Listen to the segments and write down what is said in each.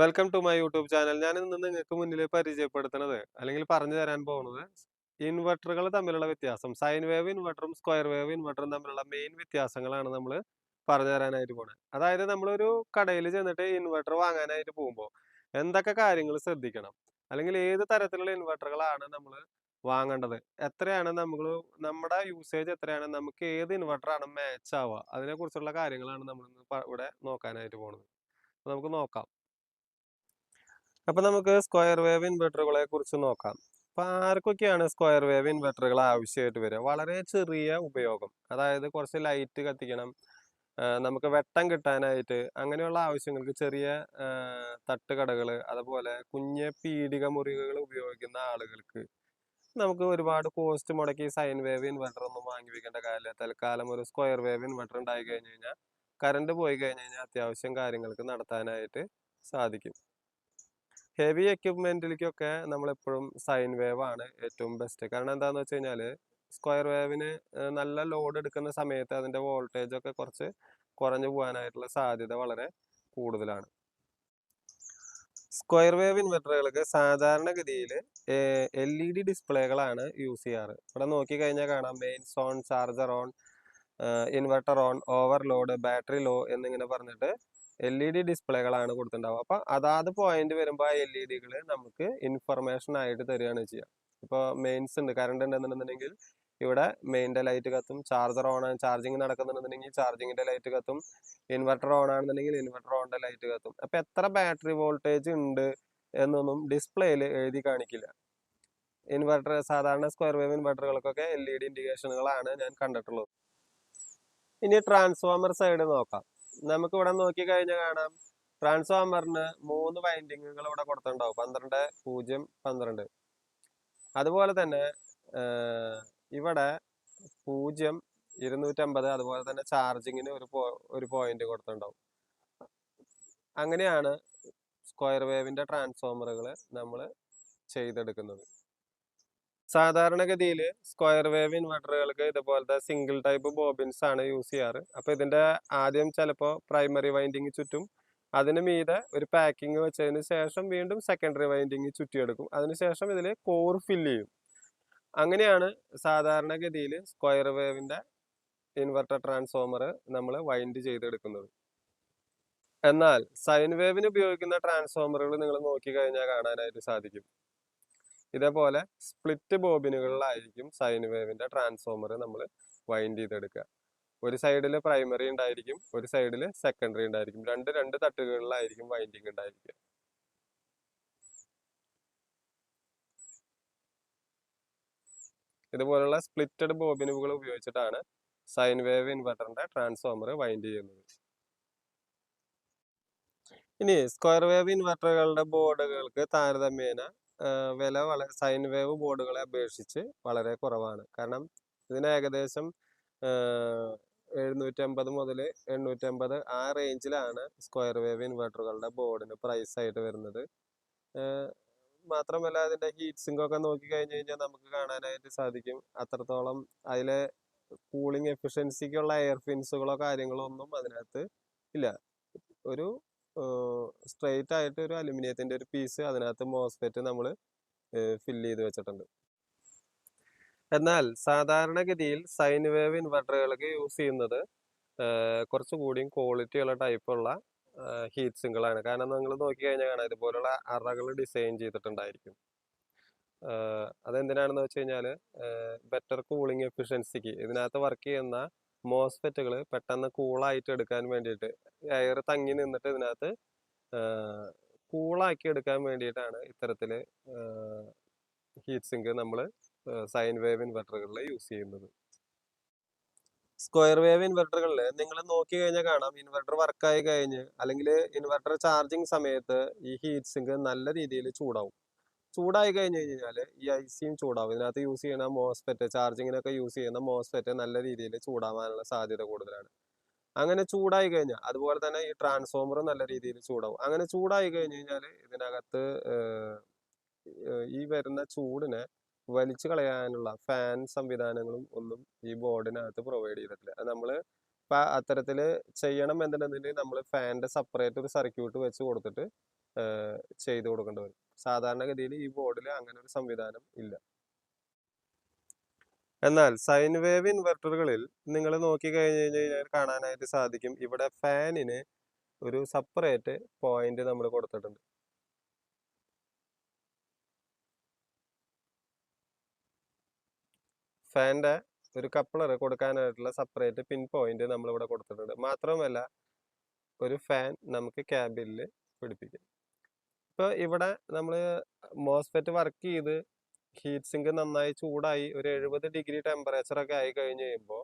Welcome to my YouTube channel. ഞാൻ ഇന്ന് നിങ്ങൾക്ക് മുന്നിൽ പരിചയപ്പെടുത്തുന്നത് അല്ലെങ്കിൽ പറഞ്ഞു തരാൻ പോകുന്നത് ഇൻവെർട്ടറുകൾ തമ്മിലുള്ള വ്യത്യാസം. സൈൻ വേവ് ഇൻവെർട്ടറും സ്ക്വയർ വേവ് ഇൻവെർട്ടറും തമ്മിലുള്ള മെയിൻ വ്യത്യാസങ്ങളാണ് നമ്മൾ പറഞ്ഞു തരാനായിട്ട് പോണത്. അതായത് നമ്മളൊരു കടയിൽ ചെന്നിട്ട് ഇൻവെർട്ടർ വാങ്ങാനായിട്ട് പോകുമ്പോൾ എന്തൊക്കെ കാര്യങ്ങൾ ശ്രദ്ധിക്കണം? അല്ലെങ്കിൽ ഏത് തരത്തിലുള്ള ഇൻവെർട്ടറുകളാണ് നമ്മൾ വാങ്ങേണ്ടത്? എത്രയാണ് നമ്മൾ നമ്മുടെ യൂസേജ് എത്രയാണ്? നമുക്ക് ഏത് ഇൻവെർട്ടറാണ് മാച്ച് ആവുക? അതിനെക്കുറിച്ചുള്ള കാര്യങ്ങളാണ് നമ്മൾ ഇവിടെ നോക്കാനായിട്ട് പോകുന്നത് നമുക്ക് നോക്കാം. അപ്പൊ നമുക്ക് സ്ക്വയർ വേവ് ഇൻവെർട്ടറുകളെ കുറിച്ച് നോക്കാം. അപ്പൊ ആർക്കൊക്കെയാണ് സ്ക്വയർ വേവ് ഇൻവെർട്ടറുകൾ ആവശ്യമായിട്ട് വരിക? വളരെ ചെറിയ ഉപയോഗം. അതായത് കുറച്ച് ലൈറ്റ് കത്തിക്കണം നമുക്ക് വെട്ടം കിട്ടാനായിട്ട് അങ്ങനെയുള്ള ആവശ്യങ്ങൾക്ക് ചെറിയ തട്ടുകടകൾ അതുപോലെ കുഞ്ഞ് പീടിക മുറികൾ ഉപയോഗിക്കുന്ന ആളുകൾക്ക് നമുക്ക് ഒരുപാട് കോസ്റ്റ് മുടക്കി സൈൻ വേവ് ഇൻവെർട്ടർ ഒന്നും വാങ്ങി വെക്കേണ്ട കാര്യമില്ല. തൽക്കാലം ഒരു സ്ക്വയർ വേവ് ഇൻവെർട്ടർ ഉണ്ടായി കഴിഞ്ഞു കഴിഞ്ഞാൽ കറണ്ട് പോയി കഴിഞ്ഞു കഴിഞ്ഞാൽ അത്യാവശ്യം കാര്യങ്ങൾക്ക് നടത്താനായിട്ട് സാധിക്കും. ഹെവി എക്യുപ്മെന്റിലേക്കൊക്കെ നമ്മളെപ്പോഴും സൈൻ വേവ് ആണ് ഏറ്റവും ബെസ്റ്റ്. കാരണം എന്താണെന്ന് വെച്ച് കഴിഞ്ഞാൽ സ്ക്വയർ വേവിന് നല്ല ലോഡ് എടുക്കുന്ന സമയത്ത് അതിന്റെ വോൾട്ടേജ് ഒക്കെ കുറച്ച് കുറഞ്ഞു പോകാനായിട്ടുള്ള സാധ്യത വളരെ കൂടുതലാണ്. സ്ക്വയർ വേവ് ഇൻവെർട്ടറുകൾക്ക് സാധാരണഗതിയിൽ എൽ ഇ ഡി ഡിസ്പ്ലേകളാണ് യൂസ് ചെയ്യാറ്. ഇവിടെ നോക്കിക്കഴിഞ്ഞാൽ കാണാം mains on charger on inverter on overload battery low എന്നിങ്ങനെ പറഞ്ഞിട്ട് എൽ ഇ ഡി ഡിസ്പ്ലേകളാണ് കൊടുത്തിട്ടുണ്ടാവുക. അപ്പോൾ അതാത് പോയിന്റ് വരുമ്പോൾ ആ എൽ ഇ ഡികൾ നമുക്ക് ഇൻഫർമേഷൻ ആയിട്ട് തരികയാണ് ചെയ്യുക ഇപ്പോൾ മെയിൻസ് ഉണ്ട് കറണ്ട് ഉണ്ടെന്നുണ്ടെന്നുണ്ടെങ്കിൽ ഇവിടെ മെയിന്റെ ലൈറ്റ് കത്തും ചാർജർ ഓൺ ആണ് ചാർജിങ് നടക്കുന്നുണ്ടെന്നുണ്ടെങ്കിൽ ചാർജിങ്ങിന്റെ ലൈറ്റ് കത്തും ഇൻവെർട്ടർ ഓൺ ആണെന്നുണ്ടെങ്കിൽ ഇൻവെർട്ടർ ഓണിന്റെ ലൈറ്റ് കത്തും. അപ്പോൾ എത്ര ബാറ്ററി വോൾട്ടേജ് ഉണ്ട് എന്നൊന്നും ഡിസ്പ്ലേയിൽ എഴുതി കാണിക്കില്ല. ഇൻവെർട്ടർ സാധാരണ സ്ക്വയർ വേവ് ഇൻവെർട്ടറുകൾക്കൊക്കെ എൽ ഇ ഡി ഇൻഡിക്കേഷനുകളാണ് ഞാൻ കണ്ടിട്ടുള്ളത്. ഇനി ട്രാൻസ്ഫോമർ സൈഡ് നോക്കാം. നമുക്ക് ഇവിടെ നോക്കി കഴിഞ്ഞാൽ കാണാം. ട്രാൻസ്ഫോമറിന് മൂന്ന് വൈൻഡിങ്ങുകൾ ഇവിടെ കൊടുത്തിട്ടുണ്ടാവും. പന്ത്രണ്ട് പൂജ്യം പന്ത്രണ്ട്. അതുപോലെ തന്നെ ഇവിടെ പൂജ്യം ഇരുന്നൂറ്റമ്പത് അതുപോലെ തന്നെ ചാർജിങ്ങിന് ഒരു ഒരു പോയിന്റ് കൊടുത്തിട്ടുണ്ടാവും. അങ്ങനെയാണ് സ്ക്വയർ വേവിന്റെ ട്രാൻസ്ഫോമറുകൾ നമ്മൾ ചെയ്തെടുക്കുന്നത്. സാധാരണഗതിയിൽ സ്ക്വയർ വേവ് ഇൻവെർട്ടറുകൾക്ക് ഇതുപോലത്തെ സിംഗിൾ ടൈപ്പ് ബോബിൻസ് ആണ് യൂസ് ചെയ്യാറ്. അപ്പോൾ ഇതിന്റെ ആദ്യം ചിലപ്പോൾ പ്രൈമറി വൈൻഡിങ് ചുറ്റും അതിന് മീതെ ഒരു പാക്കിംഗ് വെച്ചതിന് ശേഷം വീണ്ടും സെക്കൻഡറി വൈൻഡിങ് ചുറ്റിയെടുക്കും. അതിനുശേഷം ഇതിൽ കോർ ഫില്ല് ചെയ്യും. അങ്ങനെയാണ് സാധാരണഗതിയിൽ സ്ക്വയർ വേവിന്റെ ഇൻവെർട്ടർ ട്രാൻസ്ഫോമർ നമ്മൾ വൈൻഡ് ചെയ്തെടുക്കുന്നത്. എന്നാൽ സൈൻ വേവിന് ഉപയോഗിക്കുന്ന ട്രാൻസ്ഫോമറുകൾ നിങ്ങൾ നോക്കിക്കഴിഞ്ഞാൽ കാണാനായിട്ട് സാധിക്കും. ഇതേപോലെ സ്പ്ലിറ്റ് ബോബിനുകളിലായിരിക്കും സൈൻ വേവിന്റെ ട്രാൻസ്ഫോമർ നമ്മൾ വൈൻഡ് ചെയ്തെടുക്കുക. ഒരു സൈഡിൽ പ്രൈമറി ഉണ്ടായിരിക്കും ഒരു സൈഡിൽ സെക്കൻഡറി ഉണ്ടായിരിക്കും. രണ്ട് രണ്ട് തട്ടുകളിലായിരിക്കും വൈൻഡിങ് ഉണ്ടായിരിക്കുക. ഇതുപോലുള്ള സ്പ്ലിറ്റഡ് ബോബിനുകൾ ഉപയോഗിച്ചിട്ടാണ് സൈൻ വേവ് ഇൻവെർട്ടറിന്റെ ട്രാൻസ്ഫോമർ വൈൻഡ് ചെയ്യുന്നത്. ഇനി സ്ക്വയർ വേവ് ഇൻവെർട്ടറുകളുടെ ബോർഡുകൾക്ക് താരതമ്യേന വില വളരെ സൈൻ വേവ് ബോർഡുകളെ അപേക്ഷിച്ച് വളരെ കുറവാണ്. കാരണം ഇതിന് ഏകദേശം എഴുന്നൂറ്റമ്പത് മുതൽ എണ്ണൂറ്റമ്പത് ആ റേഞ്ചിലാണ് സ്ക്വയർ വേവ് ഇൻവെർട്ടറുകളുടെ ബോർഡിന് പ്രൈസ് ആയിട്ട് വരുന്നത് മാത്രമല്ല അതിന്റെ ഹീറ്റ് സിങ്കൊക്കെ നോക്കി കഴിഞ്ഞ് കഴിഞ്ഞാൽ നമുക്ക് കാണാനായിട്ട് സാധിക്കും. അത്രത്തോളം അതിലെ കൂളിംഗ് എഫിഷ്യൻസിക്കുള്ള എയർ ഫിൻസുകളോ കാര്യങ്ങളോ ഒന്നും അതിനകത്ത് ഇല്ല. ഒരു സ്ട്രെയിറ്റ് ആയിട്ട് ഒരു അലുമിനിയത്തിന്റെ ഒരു പീസ് അതിനകത്ത് മോസ്ഫെറ്റ് നമ്മൾ ഫില്ല് ചെയ്ത് വെച്ചിട്ടുണ്ട്. എന്നാൽ സാധാരണഗതിയിൽ സൈൻ വേവ് ഇൻവെർട്ടറുകൾക്ക് യൂസ് ചെയ്യുന്നത് കുറച്ചുകൂടിയും ക്വാളിറ്റി ഉള്ള ടൈപ്പുള്ള ഹീറ്റ് സിങ്കുകളാണ് കാരണം നിങ്ങൾ നോക്കി കഴിഞ്ഞാൽ കാണാം ഇതുപോലുള്ള അറകൾ ഡിസൈൻ ചെയ്തിട്ടുണ്ടായിരിക്കും. അതെന്തിനാണെന്ന് വെച്ച് കഴിഞ്ഞാൽ ബെറ്റർ കൂളിംഗ് എഫിഷ്യൻസിക്ക് ഇതിനകത്ത് വർക്ക് ചെയ്യുന്ന മോസ്ഫെറ്റുകൾ പെട്ടെന്ന് കൂളായിട്ട് എടുക്കാൻ വേണ്ടിയിട്ട് എയർ തങ്ങി നിന്നിട്ട് ഇതിനകത്ത് കൂളാക്കി എടുക്കാൻ വേണ്ടിയിട്ടാണ് ഇത്തരത്തിൽ ഹീറ്റ് സിങ്ക് നമ്മൾ സൈൻ വേവ് ഇൻവെർട്ടറുകളിൽ യൂസ് ചെയ്യുന്നത്. സ്ക്വയർ വേവ് ഇൻവെർട്ടറുകളിൽ നിങ്ങൾ നോക്കി കഴിഞ്ഞാൽ കാണാം ഇൻവെർട്ടർ വർക്കായി കഴിഞ്ഞ് അല്ലെങ്കിൽ ഇൻവെർട്ടർ ചാർജിങ് സമയത്ത് ഈ ഹീറ്റ് സിങ്ക് നല്ല രീതിയിൽ ചൂടാവും. ചൂടായി കഴിഞ്ഞു കഴിഞ്ഞാൽ ഈ ഐസിയും ചൂടാവും. ഇതിനകത്ത് യൂസ് ചെയ്യുന്ന മോസ്ഫെറ്റ് ചാർജിങ്ങിനൊക്കെ യൂസ് ചെയ്യുന്ന മോസ്ഫെറ്റ് നല്ല രീതിയിൽ ചൂടാവാനുള്ള സാധ്യത കൂടുതലാണ്. അങ്ങനെ ചൂടായി കഴിഞ്ഞാൽ അതുപോലെ തന്നെ ഈ ട്രാൻസ്ഫോമറും നല്ല രീതിയിൽ ചൂടാവും. അങ്ങനെ ചൂടായി കഴിഞ്ഞു കഴിഞ്ഞാൽ ഇതിനകത്ത് ഈ വരുന്ന ചൂടിനെ വലിച്ചു കളയാനുള്ള ഫാൻ സംവിധാനങ്ങളും ഒന്നും ഈ ബോർഡിനകത്ത് പ്രൊവൈഡ് ചെയ്തിട്ടില്ല. അത് നമ്മൾ അത്തരത്തിൽ ചെയ്യണം എന്നുണ്ടെന്നുണ്ടെങ്കിൽ നമ്മൾ ഫാനിന്റെ സെപ്പറേറ്റ് ഒരു സർക്യൂട്ട് വെച്ച് കൊടുത്തിട്ട് ചെയ്തു കൊടുക്കേണ്ടി വരും. സാധാരണഗതിയിൽ ഈ ബോർഡിൽ അങ്ങനെ ഒരു സംവിധാനം ഇല്ല. എന്നാൽ സൈൻ വേവ് ഇൻവെർട്ടറുകളിൽ നിങ്ങൾ നോക്കി കഴിഞ്ഞ് കഴിഞ്ഞാൽ കാണാനായിട്ട് സാധിക്കും ഇവിടെ ഫാനിന് ഒരു സെപ്പറേറ്റ് പോയിന്റ് നമ്മൾ കൊടുത്തിട്ടുണ്ട്. ഫാന്റെ ഒരു കപ്ലർ കൊടുക്കാനായിട്ടുള്ള സെപ്പറേറ്റ് പിൻ പോയിന്റ് നമ്മൾ ഇവിടെ കൊടുത്തിട്ടുണ്ട്. മാത്രവുമല്ല ഒരു ഫാൻ നമുക്ക് ക്യാബിനിൽ പിടിപ്പിക്കാം. ഇപ്പോൾ ഇവിടെ നമ്മൾ മോസ്ഫെറ്റ് വർക്ക് ചെയ്ത് ഹീറ്റ് സിങ്ക് നന്നായി ചൂടായി ഒരു എഴുപത് ഡിഗ്രി ടെമ്പറേച്ചർ ഒക്കെ ആയി കഴിഞ്ഞ് കഴിയുമ്പോൾ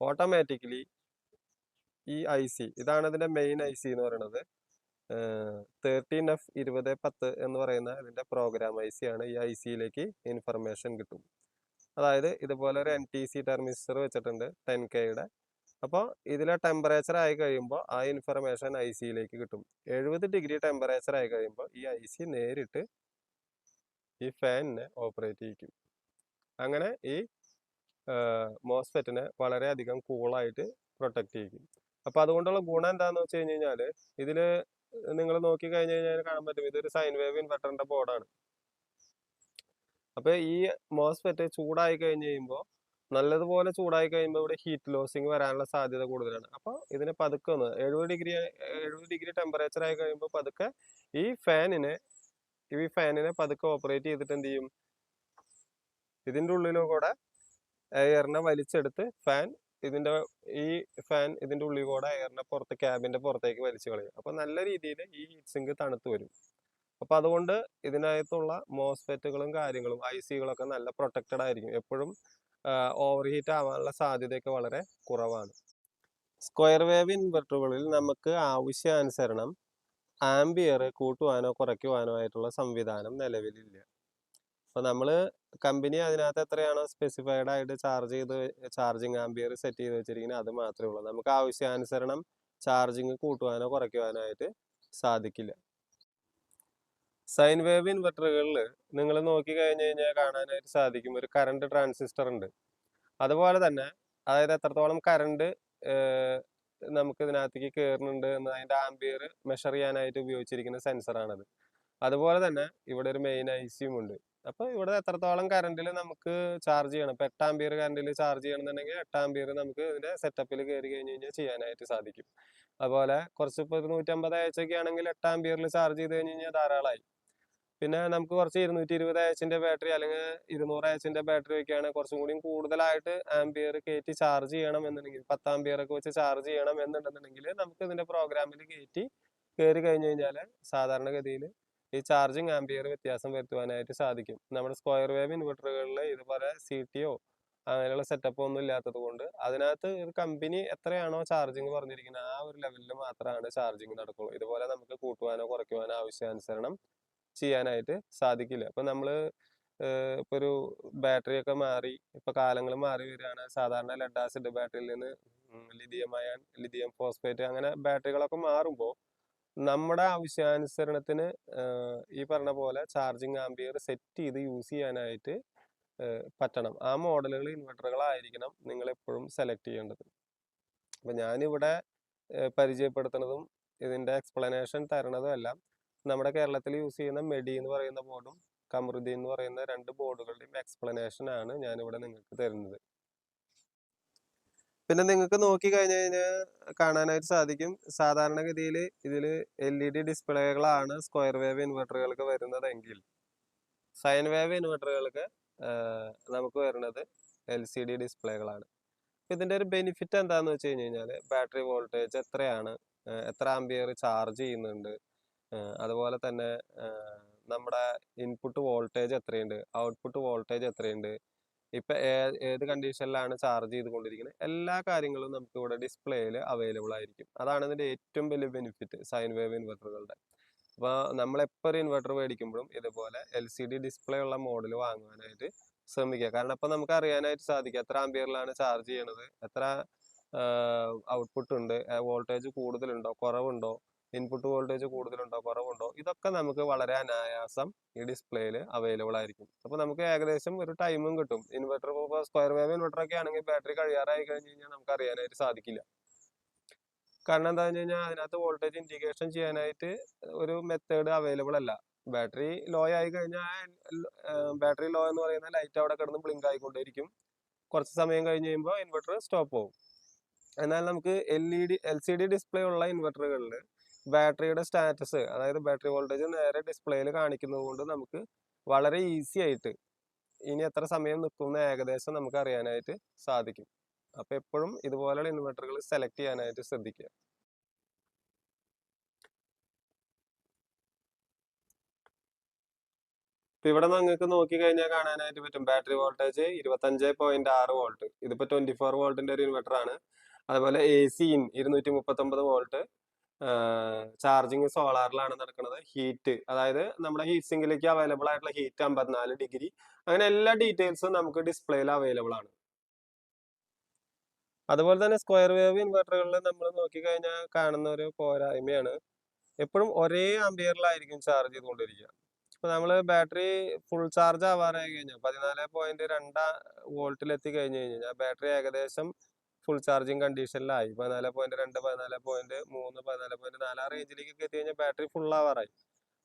ഓട്ടോമാറ്റിക്കലി ഈ ഐ സി ഇതാണ് ഇതിന്റെ മെയിൻ ഐ സി എന്ന് പറയുന്നത് തേർട്ടീൻ എഫ് ഇരുപത് പത്ത് എന്ന് പറയുന്ന ഇതിന്റെ പ്രോഗ്രാം ഐ സി ആണ് ഈ ഐ സിയിലേക്ക് ഇൻഫർമേഷൻ കിട്ടും. അതായത് ഇതുപോലെ ഒരു എൻ ടി സി ടെർമിസ്റ്റർ വെച്ചിട്ടുണ്ട് ടെൻ കെയുടെ അപ്പോൾ ഇതിലെ ടെമ്പറേച്ചർ ആയി കഴിയുമ്പോൾ ആ ഇൻഫർമേഷൻ ഐ സിയിലേക്ക് കിട്ടും. എഴുപത് ഡിഗ്രി ടെമ്പറേച്ചർ ആയി കഴിയുമ്പോൾ ഈ ഐ സി നേരിട്ട് ഈ ഫാനിനെ ഓപ്പറേറ്റ് ചെയ്യിക്കും. അങ്ങനെ ഈ മോസ്ഫെറ്റിനെ വളരെയധികം കൂളായിട്ട് പ്രൊട്ടക്റ്റ് ചെയ്യിക്കും. അപ്പോൾ അതുകൊണ്ടുള്ള ഗുണം എന്താണെന്ന് വെച്ച് കഴിഞ്ഞ് കഴിഞ്ഞാൽ ഇതിൽ നിങ്ങൾ നോക്കി കഴിഞ്ഞ് കഴിഞ്ഞാൽ കാണാൻ പറ്റും. ഇതൊരു സൈൻ വേവ് ഇൻവെർട്ടറിന്റെ ബോർഡാണ് അപ്പോൾ ഈ മോസ്ഫെറ്റ് ചൂടായി കഴിഞ്ഞ് കഴിയുമ്പോൾ നല്ലതുപോലെ ചൂടായി കഴിയുമ്പോൾ ഇവിടെ ഹീറ്റ് ലോസിങ് വരാനുള്ള സാധ്യത കൂടുതലാണ്. അപ്പോൾ ഇതിനെ പതുക്കെ ഒന്ന് എഴുപത് ഡിഗ്രി എഴുപത് ഡിഗ്രി ടെമ്പറേച്ചർ ആയി കഴിയുമ്പോൾ പതുക്കെ ഈ ഫാനിനെ ഈ ഫാനിനെ പതുക്കെ ഓപ്പറേറ്റ് ചെയ്തിട്ട് എന്ത് ചെയ്യും? ഇതിന്റെ ഉള്ളിലും കൂടെ എയറിനെ വലിച്ചെടുത്ത് ഫാൻ ഇതിന്റെ ഈ ഫാൻ ഇതിന്റെ ഉള്ളിൽ കൂടെ എയറിനെ പുറത്ത് ക്യാബിന്റെ പുറത്തേക്ക് വലിച്ചു കളയും. അപ്പോൾ നല്ല രീതിയിൽ ഈ ഹീറ്റ് സിങ്ക് തണുത്ത് വരും. അപ്പോൾ അതുകൊണ്ട് ഇതിനകത്തുള്ള മോസ്ഫെറ്റുകളും കാര്യങ്ങളും ഐ സികളൊക്കെ നല്ല പ്രൊട്ടക്റ്റഡ് ആയിരിക്കും. എപ്പോഴും ഓവർ ഹീറ്റ് ആവാനുള്ള സാധ്യതയൊക്കെ വളരെ കുറവാണ്. സ്ക്വയർ വേവ് ഇൻവെർട്ടറുകളിൽ നമുക്ക് ആവശ്യാനുസരണം ആംബിയർ കൂട്ടുവാനോ കുറയ്ക്കുവാനോ ആയിട്ടുള്ള സംവിധാനം നിലവിലില്ല. അപ്പോൾ നമ്മൾ കമ്പനി അതിനകത്ത് എത്രയാണോ സ്പെസിഫൈഡ് ആയിട്ട് ചാർജ് ചെയ്ത് ചാർജിങ് ആംബിയർ സെറ്റ് ചെയ്ത് വെച്ചിരിക്കുന്നത് അത് മാത്രമേ ഉള്ളൂ. നമുക്ക് ആവശ്യാനുസരണം ചാർജിങ് കൂട്ടുവാനോ കുറയ്ക്കുവാനോ ആയിട്ട് സാധിക്കില്ല. സൈൻ വേവ് ഇൻവെർട്ടറുകളിൽ നിങ്ങൾ നോക്കി കഴിഞ്ഞു കഴിഞ്ഞാൽ കാണാനായിട്ട് സാധിക്കും. ഒരു കറണ്ട് ട്രാൻസിസ്റ്റർ ഉണ്ട്. അതുപോലെ തന്നെ അതായത് എത്രത്തോളം കറണ്ട് നമുക്ക് ഇതിനകത്തേക്ക് കയറുന്നുണ്ട് എന്ന് അതിന്റെ ആംബിയർ മെഷർ ചെയ്യാനായിട്ട് ഉപയോഗിച്ചിരിക്കുന്ന സെൻസറാണത്. അതുപോലെ തന്നെ ഇവിടെ ഒരു മെയിൻ ഐ സിയും ഉണ്ട്. അപ്പോൾ ഇവിടെ എത്രത്തോളം കറണ്ടിൽ നമുക്ക് ചാർജ് ചെയ്യണം? ഇപ്പോൾ എട്ടാം ആംബിയർ കറണ്ടിൽ ചാർജ് ചെയ്യണമെന്നുണ്ടെങ്കിൽ എട്ടാം ആംബിയർ നമുക്ക് ഇതിന്റെ സെറ്റപ്പിൽ കയറി കഴിഞ്ഞ് കഴിഞ്ഞാൽ ചെയ്യാനായിട്ട് സാധിക്കും. അതുപോലെ കുറച്ച് ഇപ്പോൾ നൂറ്റമ്പത് ആഴ്ചയൊക്കെ ആണെങ്കിൽ എട്ടാം ആംബിയറിൽ ചാർജ് ചെയ്ത് കഴിഞ്ഞ് കഴിഞ്ഞാൽ ധാരാളമായി. പിന്നെ നമുക്ക് കുറച്ച് ഇരുന്നൂറ്റി ഇരുപത് എച്ചിന്റെ ബാറ്ററി അല്ലെങ്കിൽ ഇരുന്നൂറ് എച്ചിന്റെ ബാറ്ററി ഒക്കെയാണ് കുറച്ചും കൂടി കൂടുതലായിട്ട് ആംബിയർ കയറ്റി ചാർജ് ചെയ്യണം എന്നുണ്ടെങ്കിൽ പത്ത് ആംബിയർ ഒക്കെ വെച്ച് ചാർജ് ചെയ്യണം എന്നുണ്ടെന്നുണ്ടെങ്കിൽ നമുക്ക് ഇതിന്റെ പ്രോഗ്രാമിൽ കയറ്റി കയറി കഴിഞ്ഞു കഴിഞ്ഞാൽ സാധാരണഗതിയിൽ ഈ ചാർജിങ് ആംബിയർ വ്യത്യാസം വരുത്തുവാനായിട്ട് സാധിക്കും. നമ്മുടെ സ്ക്വയർ വേവ് ഇൻവെർട്ടറുകളിൽ ഇതുപോലെ സി ടിയോ അങ്ങനെയുള്ള സെറ്റപ്പ് ഒന്നും ഇല്ലാത്തത് കൊണ്ട് അതിനകത്ത് ഒരു കമ്പനി എത്രയാണോ ചാർജിങ് പറഞ്ഞിരിക്കുന്നത് ആ ഒരു ലെവലിൽ മാത്രമാണ് ചാർജിങ് നടക്കുള്ളൂ. ഇതുപോലെ നമുക്ക് കൂട്ടുവാനോ കുറയ്ക്കുവാനോ ആവശ്യാനുസരണം ചെയ്യാനായിട്ട് സാധിക്കില്ല. അപ്പം നമ്മൾ ഇപ്പോൾ ഒരു ബാറ്ററി ഒക്കെ മാറി ഇപ്പോൾ കാലങ്ങൾ മാറി വരികയാണ്. സാധാരണ ലെഡ് ആസിഡ് ബാറ്ററിയിൽ നിന്ന് ലിഥിയം അയൺ ലിഥിയം ഫോസ്ഫേറ്റ് അങ്ങനെ ബാറ്ററികളൊക്കെ മാറുമ്പോൾ നമ്മുടെ ആവശ്യാനുസരണത്തിന് ഈ പറഞ്ഞ പോലെ ചാർജിങ് ആംബിയർ സെറ്റ് ചെയ്ത് യൂസ് ചെയ്യാനായിട്ട് പറ്റണം. ആ മോഡലുകൾ ഇൻവെർട്ടറുകളായിരിക്കണം നിങ്ങൾ എപ്പോഴും സെലക്ട് ചെയ്യേണ്ടത്. അപ്പം ഞാനിവിടെ പരിചയപ്പെടുത്തുന്നതും ഇതിന്റെ എക്സ്പ്ലനേഷൻ തരണതും എല്ലാം നമ്മുടെ കേരളത്തിൽ യൂസ് ചെയ്യുന്ന മെഡി എന്ന് പറയുന്ന ബോർഡും കമൃതി എന്ന് പറയുന്ന രണ്ട് ബോർഡുകളുടെയും എക്സ്പ്ലനേഷൻ ആണ് ഞാൻ ഇവിടെ നിങ്ങൾക്ക് തരുന്നത്. പിന്നെ നിങ്ങൾക്ക് നോക്കി കഴിഞ്ഞു കഴിഞ്ഞാൽ കാണാനായിട്ട് സാധിക്കും. സാധാരണഗതിയിൽ ഇതിൽ എൽ ഇ ഡി ഡിസ്പ്ലേകളാണ് സ്ക്വയർ വേവ് ഇൻവെർട്ടറുകൾക്ക് വരുന്നതെങ്കിൽ. സൈൻ വേവ് ഇൻവെർട്ടറുകൾക്ക് നമുക്ക് വരുന്നത് എൽ സി ഡി ഡിസ്പ്ലേകളാണ് ഇതിന്റെ ഒരു ബെനിഫിറ്റ് എന്താണെന്ന് വെച്ച് കഴിഞ്ഞ് കഴിഞ്ഞാൽ ബാറ്ററി വോൾട്ടേജ് എത്രയാണ് എത്ര ആംബിയർ ചാർജ് ചെയ്യുന്നുണ്ട് അതുപോലെ തന്നെ നമ്മുടെ ഇൻപുട്ട് വോൾട്ടേജ് എത്രയുണ്ട്? ഔട്ട്പുട്ട് വോൾട്ടേജ് എത്രയുണ്ട്? ഇപ്പം ഏത് കണ്ടീഷനിലാണ് ചാർജ് ചെയ്തുകൊണ്ടിരിക്കുന്നത്? എല്ലാ കാര്യങ്ങളും നമുക്ക് ഇവിടെ ഡിസ്പ്ലേയിൽ അവൈലബിൾ ആയിരിക്കും. അതാണ് ഇതിന്റെ ഏറ്റവും വലിയ ബെനിഫിറ്റ് സൈൻ വേവ് ഇൻവെർട്ടറുകളുടെ അപ്പോൾ നമ്മൾ എപ്പോൾ ഒരു ഇൻവെർട്ടർ മേടിക്കുമ്പോഴും ഇതുപോലെ എൽ സി ഡി ഡിസ്പ്ലേ ഉള്ള മോഡൽ വാങ്ങുവാനായിട്ട് ശ്രമിക്കുക. കാരണം അപ്പോൾ നമുക്ക് അറിയാനായിട്ട് സാധിക്കും എത്ര ആംബിയറിലാണ് ചാർജ് ചെയ്യണത് എത്ര ഔട്ട്പുട്ട് ഉണ്ട് വോൾട്ടേജ് കൂടുതലുണ്ടോ കുറവുണ്ടോ ഇൻപുട്ട് വോൾട്ടേജ് കൂടുതലുണ്ടോ കുറവുണ്ടോ ഇതൊക്കെ നമുക്ക് വളരെ അനായാസം ഈ ഡിസ്പ്ലേയിൽ അവൈലബിൾ ആയിരിക്കും. അപ്പോൾ നമുക്ക് ഏകദേശം ഒരു ടൈമും കിട്ടും. ഇൻവെർട്ടർ ഇപ്പോൾ സ്ക്വയർ വേവ് ഇൻവെർട്ടർ ഒക്കെ ആണെങ്കിൽ ബാറ്ററി കഴിയാറായി കഴിഞ്ഞ് കഴിഞ്ഞാൽ നമുക്ക് അറിയാനായിട്ട് സാധിക്കില്ല. കാരണം എന്താന്ന് വെച്ച് കഴിഞ്ഞാൽ അതിനകത്ത് വോൾട്ടേജ് ഇൻഡിക്കേഷൻ ചെയ്യാനായിട്ട് ഒരു മെത്തേഡ് അവൈലബിൾ അല്ല. ബാറ്ററി ലോ ആയി കഴിഞ്ഞാൽ ബാറ്ററി ലോ എന്ന് പറയുന്ന ലൈറ്റ് അവിടെ കിടന്ന് ബ്ലിങ്ക് ആയിക്കൊണ്ടേയിരിക്കും. കുറച്ച് സമയം കഴിഞ്ഞ് കഴിയുമ്പോൾ ഇൻവെർട്ടർ സ്റ്റോപ്പ് പോകും എന്നാൽ നമുക്ക് L E D L C D display ഉള്ള ഇൻവെർട്ടറുകളിൽ ബാറ്ററിയുടെ സ്റ്റാറ്റസ് അതായത് ബാറ്ററി വോൾട്ടേജ് നേരെ ഡിസ്പ്ലേയിൽ കാണിക്കുന്നത് കൊണ്ട് നമുക്ക് വളരെ ഈസി ആയിട്ട് ഇനി എത്ര സമയം നിൽക്കുന്ന ഏകദേശം നമുക്ക് അറിയാനായിട്ട് സാധിക്കും. അപ്പോൾ എപ്പോഴും ഇതുപോലെയുള്ള ഇൻവെർട്ടറുകൾ സെലക്ട് ചെയ്യാനായിട്ട് ശ്രദ്ധിക്കുക. ഇപ്പൊ ഇവിടെ നിങ്ങൾക്ക് നോക്കി കഴിഞ്ഞാൽ കാണാനായിട്ട് പറ്റും. ബാറ്ററി വോൾട്ടേജ് ഇരുപത്തഞ്ച് പോയിന്റ് ആറ് വോൾട്ട്. ഇതിപ്പോ ട്വന്റി ഫോർ വോൾട്ടിന്റെ ഒരു ഇൻവെർട്ടർ ആണ്. അതുപോലെ എ സി ഇൻ ഇരുന്നൂറ്റി മുപ്പത്തൊമ്പത് വോൾട്ട്. ചാർജിങ് സോളാറിലാണ് നടക്കുന്നത് ഹീറ്റ് അതായത് നമ്മുടെ ഹീറ്റ് സിങ്കിലേക്ക് അവൈലബിൾ ആയിട്ടുള്ള ഹീറ്റ് അമ്പത്തിനാല് ഡിഗ്രി അങ്ങനെ എല്ലാ ഡീറ്റെയിൽസും നമുക്ക് ഡിസ്പ്ലേയിൽ അവൈലബിൾ ആണ്. അതുപോലെ തന്നെ സ്ക്വയർ വേവ് ഇൻവെർട്ടറുകളിൽ നമ്മൾ നോക്കിക്കഴിഞ്ഞാൽ കാണുന്ന ഒരു പോരായ്മയാണ്. എപ്പോഴും ഒരേ ആംബിയറിലായിരിക്കും ചാർജ് ചെയ്തുകൊണ്ടിരിക്കുക. ഇപ്പൊ നമ്മൾ ബാറ്ററി ഫുൾ ചാർജ് ആവാറായി കഴിഞ്ഞാൽ പതിനാല് പോയിന്റ് രണ്ട് വോൾട്ടിൽ എത്തി കഴിഞ്ഞ് കഴിഞ്ഞാൽ ബാറ്ററി ഏകദേശം ഫുൾ ചാർജിങ് കണ്ടീഷനിലായി പതിനാല് പോയിന്റ് രണ്ട് പതിനാല് പോയിന്റ് മൂന്ന് പതിനാല് പോയിന്റ് നാല് ആ റേഞ്ചിലേക്ക് എത്തി കഴിഞ്ഞാൽ ബാറ്ററി ഫുൾ ആവാറായി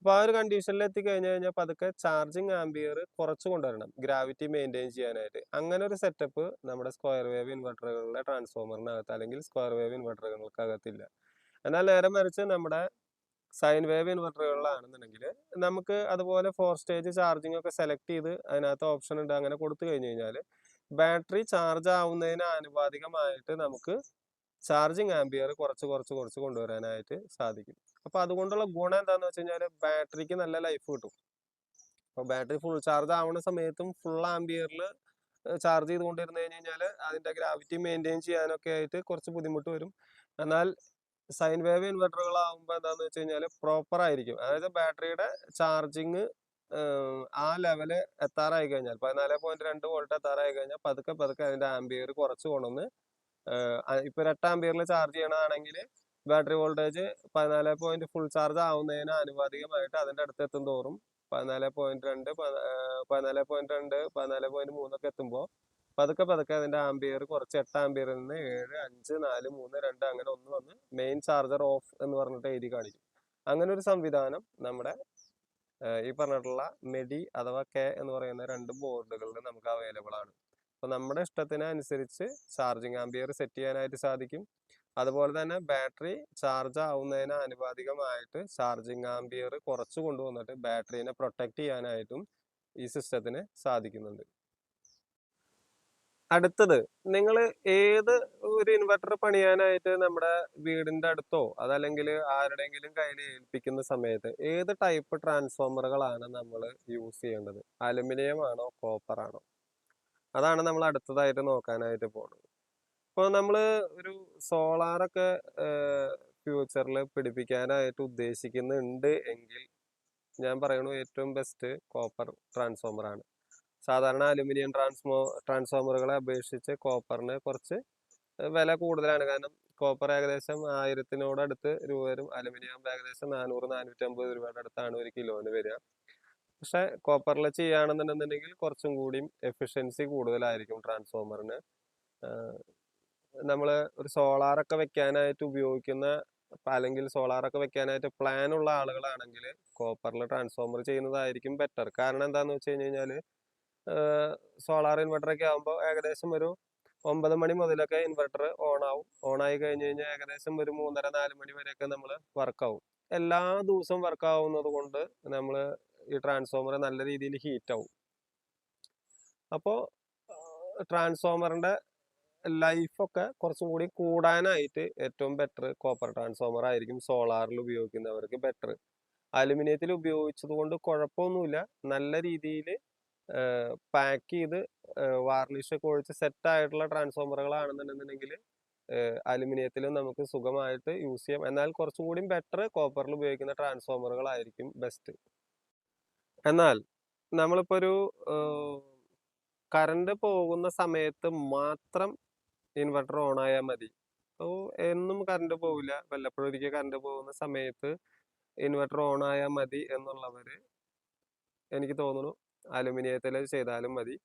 അപ്പൊ ആ ഒരു കണ്ടീഷനിൽ എത്തി കഴിഞ്ഞു കഴിഞ്ഞാൽ പതുക്കെ ചാർജിങ് ആംബിയർ കുറച്ച് കൊണ്ടുവരണം. ഗ്രാവിറ്റി മെയിന്റെയിൻ ചെയ്യാനായിട്ട്. അങ്ങനെ ഒരു സെറ്റപ്പ് നമ്മുടെ സ്ക്വയർ വേവ് ഇൻവെർട്ടറുകളുടെ ട്രാൻസ്ഫോമറിനകത്ത് അല്ലെങ്കിൽ സ്ക്വയർ വേവ് ഇൻവെർട്ടറുകൾക്കകത്തില്ല എന്നാൽ നേരെ മറിച്ച് നമ്മുടെ സൈൻ വേവ് ഇൻവെർട്ടറുകളിലാണെന്നുണ്ടെങ്കിൽ നമുക്ക് അതുപോലെ ഫോർ സ്റ്റേജ് ചാർജിങ് ഒക്കെ സെലക്ട് ചെയ്ത് അതിനകത്ത് ഓപ്ഷൻ ഉണ്ട്. അങ്ങനെ കൊടുത്തു കഴിഞ്ഞു കഴിഞ്ഞാൽ ബാറ്ററി ചാർജ് ആവുന്നതിന് ആനുപാതികമായിട്ട് നമുക്ക് ചാർജിങ് ആംബിയർ കുറച്ച് കുറച്ച് കുറച്ച് കൊണ്ടുവരാനായിട്ട് സാധിക്കും. അപ്പൊ അതുകൊണ്ടുള്ള ഗുണം എന്താന്ന് വെച്ച് കഴിഞ്ഞാൽ ബാറ്ററിക്ക് നല്ല ലൈഫ് കിട്ടും. അപ്പൊ ബാറ്ററി ഫുൾ ചാർജ് ആവുന്ന സമയത്തും ഫുൾ ആംബിയറിൽ ചാർജ് ചെയ്തുകൊണ്ടിരുന്നു കഴിഞ്ഞ് കഴിഞ്ഞാൽ അതിന്റെ ഗ്രാവിറ്റി മെയിന്റെയിൻ ചെയ്യാനൊക്കെ ആയിട്ട് കുറച്ച് ബുദ്ധിമുട്ട് വരും. എന്നാൽ സൈൻ വേവ് ഇൻവെർട്ടറുകൾ ഇൻവെർട്ടറുകളാകുമ്പോൾ എന്താന്ന് വെച്ച് കഴിഞ്ഞാൽ പ്രോപ്പർ ആയിരിക്കും അതായത് ബാറ്ററിയുടെ ചാർജിങ് ആ ലെവൽ എത്താറായി കഴിഞ്ഞാൽ പതിനാല് പോയിന്റ് രണ്ട് വോൾട്ട് എത്താറായി കഴിഞ്ഞാൽ പതുക്കെ പതുക്കെ അതിന്റെ ആംബിയർ കുറച്ച് കൊണ്ടുവന്ന് ഇപ്പൊ എട്ട് ആംബിയറിൽ ചാർജ് ചെയ്യണതാണെങ്കിൽ ബാറ്ററി വോൾട്ടേജ് പതിനാല് പോയിന്റ് ഫുൾ ചാർജ് ആവുന്നതിന് ആനുപാതികമായിട്ട് അതിന്റെ അടുത്ത് എത്തും തോറും പതിനാല് പോയിന്റ് രണ്ട് പതിനാല് പോയിന്റ് രണ്ട് പതിനാല് പോയിന്റ് മൂന്നൊക്കെ എത്തുമ്പോൾ പതുക്കെ പതുക്കെ അതിന്റെ ആംബിയർ കുറച്ച് എട്ട് ആംബിയറിൽ നിന്ന് ഏഴ് അഞ്ച് നാല് മൂന്ന് രണ്ട് അങ്ങനെ ഒന്ന് വന്ന് മെയിൻ ചാർജർ ഓഫ് എന്ന് പറഞ്ഞിട്ട് എഴുതി കാണിക്കും. അങ്ങനെ ഒരു സംവിധാനം നമ്മുടെ ഈ പറഞ്ഞിട്ടുള്ള മെഡി അഥവാ കെ എന്ന് പറയുന്ന രണ്ട് ബോർഡുകളിൽ നമുക്ക് അവൈലബിൾ ആണ്. അപ്പോൾ നമ്മുടെ ഇഷ്ടത്തിനനുസരിച്ച് ചാർജിങ് ആംബിയർ സെറ്റ് ചെയ്യാനായിട്ട് സാധിക്കും. അതുപോലെ തന്നെ ബാറ്ററി ചാർജ് ആവുന്നതിന് ആനുപാതികമായിട്ട് ചാർജിങ് ആംബിയർ കുറച്ച് കൊണ്ടുവന്നിട്ട് ബാറ്ററീനെ പ്രൊട്ടക്റ്റ് ചെയ്യാനായിട്ടും ഈ സിസ്റ്റത്തിന് സാധിക്കുന്നുണ്ട്. അടുത്തത്. നിങ്ങൾ ഏത് ഒരു ഇൻവെർട്ടർ പണിയാനായിട്ട് നമ്മുടെ വീടിന്റെ അടുത്തോ അതല്ലെങ്കിൽ ആരുടെയെങ്കിലും കയ്യിൽ ഏൽപ്പിക്കുന്ന സമയത്ത് ഏത് ടൈപ്പ് ട്രാൻസ്ഫോമറുകളാണ് നമ്മൾ യൂസ് ചെയ്യേണ്ടത്? അലുമിനിയം ആണോ കോപ്പർ ആണോ അതാണ് നമ്മൾ അടുത്തതായിട്ട് നോക്കാനായിട്ട് പോകുന്നത് ഇപ്പോൾ നമ്മൾ ഒരു സോളാറൊക്കെ ഫ്യൂച്ചറിൽ പിടിപ്പിക്കാനായിട്ട് ഉദ്ദേശിക്കുന്നുണ്ട് എങ്കിൽ ഞാൻ പറയണു ഏറ്റവും ബെസ്റ്റ് കോപ്പർ ട്രാൻസ്ഫോമർ ആണ്. സാധാരണ അലുമിനിയം ട്രാൻസ്മോ ട്രാൻസ്ഫോമറുകളെ അപേക്ഷിച്ച് കോപ്പറിന് കുറച്ച് വില കൂടുതലാണ്. കാരണം കോപ്പർ ഏകദേശം ആയിരത്തിനോട് അടുത്ത് രൂപ വരും. അലുമിനിയം ഏകദേശം നാനൂറ് നാനൂറ്റമ്പത് രൂപയുടെ അടുത്താണ് ഒരു കിലോന് വരിക. പക്ഷെ കോപ്പറിൽ ചെയ്യുകയാണെന്നുണ്ടെന്നുണ്ടെങ്കിൽ കുറച്ചും കൂടിയും എഫിഷ്യൻസി കൂടുതലായിരിക്കും ട്രാൻസ്ഫോമറിന്. നമ്മൾ ഒരു സോളാറൊക്കെ വെക്കാനായിട്ട് ഉപയോഗിക്കുന്ന അല്ലെങ്കിൽ സോളാറൊക്കെ വെക്കാനായിട്ട് പ്ലാൻ ഉള്ള ആളുകളാണെങ്കിൽ കോപ്പറിൽ ട്രാൻസ്ഫോമർ ചെയ്യുന്നതായിരിക്കും ബെറ്റർ. കാരണം എന്താണെന്ന് വെച്ച് കഴിഞ്ഞ് കഴിഞ്ഞാൽ സോളാർ ഇൻവെർട്ടർ ഒക്കെ ആകുമ്പോൾ ഏകദേശം ഒരു ഒമ്പത് മണി മുതലൊക്കെ ഇൻവെർട്ടർ ഓൺ ആവും ഓൺ ആയി കഴിഞ്ഞ് കഴിഞ്ഞാൽ ഏകദേശം ഒരു മൂന്നര നാല് മണി വരെയൊക്കെ നമ്മൾ വർക്ക് ആവും. എല്ലാ ദിവസവും വർക്ക് ആവുന്നത് കൊണ്ട് നമ്മൾ ഈ ട്രാൻസ്ഫോമർ നല്ല രീതിയിൽ ഹീറ്റ് ആവും. അപ്പോൾ ട്രാൻസ്ഫോമറിന്റെ ലൈഫൊക്കെ കുറച്ചും കൂടി കൂടാനായിട്ട് ഏറ്റവും ബെറ്റർ കോപ്പർ ട്രാൻസ്ഫോമർ ആയിരിക്കും സോളാറിൽ ഉപയോഗിക്കുന്നവർക്ക് ബെറ്റർ അലുമിനിയത്തിൽ ഉപയോഗിച്ചത് കൊണ്ട് കുഴപ്പമൊന്നുമില്ല. നല്ല രീതിയിൽ പാക്ക് ചെയ്ത് വാർണിഷ് ഒക്കെ ഒഴിച്ച് സെറ്റ് ആയിട്ടുള്ള ട്രാൻസ്ഫോമറുകളാണെന്നുണ്ടെന്നുണ്ടെങ്കിൽ അലുമിനിയത്തിലും നമുക്ക് സുഖമായിട്ട് യൂസ് ചെയ്യാം. എന്നാൽ കുറച്ചും കൂടി ബെറ്റർ കോപ്പറിൽ ഉപയോഗിക്കുന്ന ട്രാൻസ്ഫോമറുകളായിരിക്കും ബെസ്റ്റ്. എന്നാൽ നമ്മളിപ്പോൾ ഒരു കറണ്ട് പോകുന്ന സമയത്ത് മാത്രം ഇൻവെർട്ടർ ഓൺ ആയാൽ മതി. അപ്പോൾ എന്നും കറണ്ട് പോവില്ല. വല്ലപ്പോഴും ഒരിക്കൽ കറണ്ട് പോകുന്ന സമയത്ത് ഇൻവെർട്ടർ ഓൺ ആയാൽ മതി എന്നുള്ളവർ എനിക്ക് തോന്നുന്നു അലുമിനിയത്തിൽ ചെയ്താലും മതി.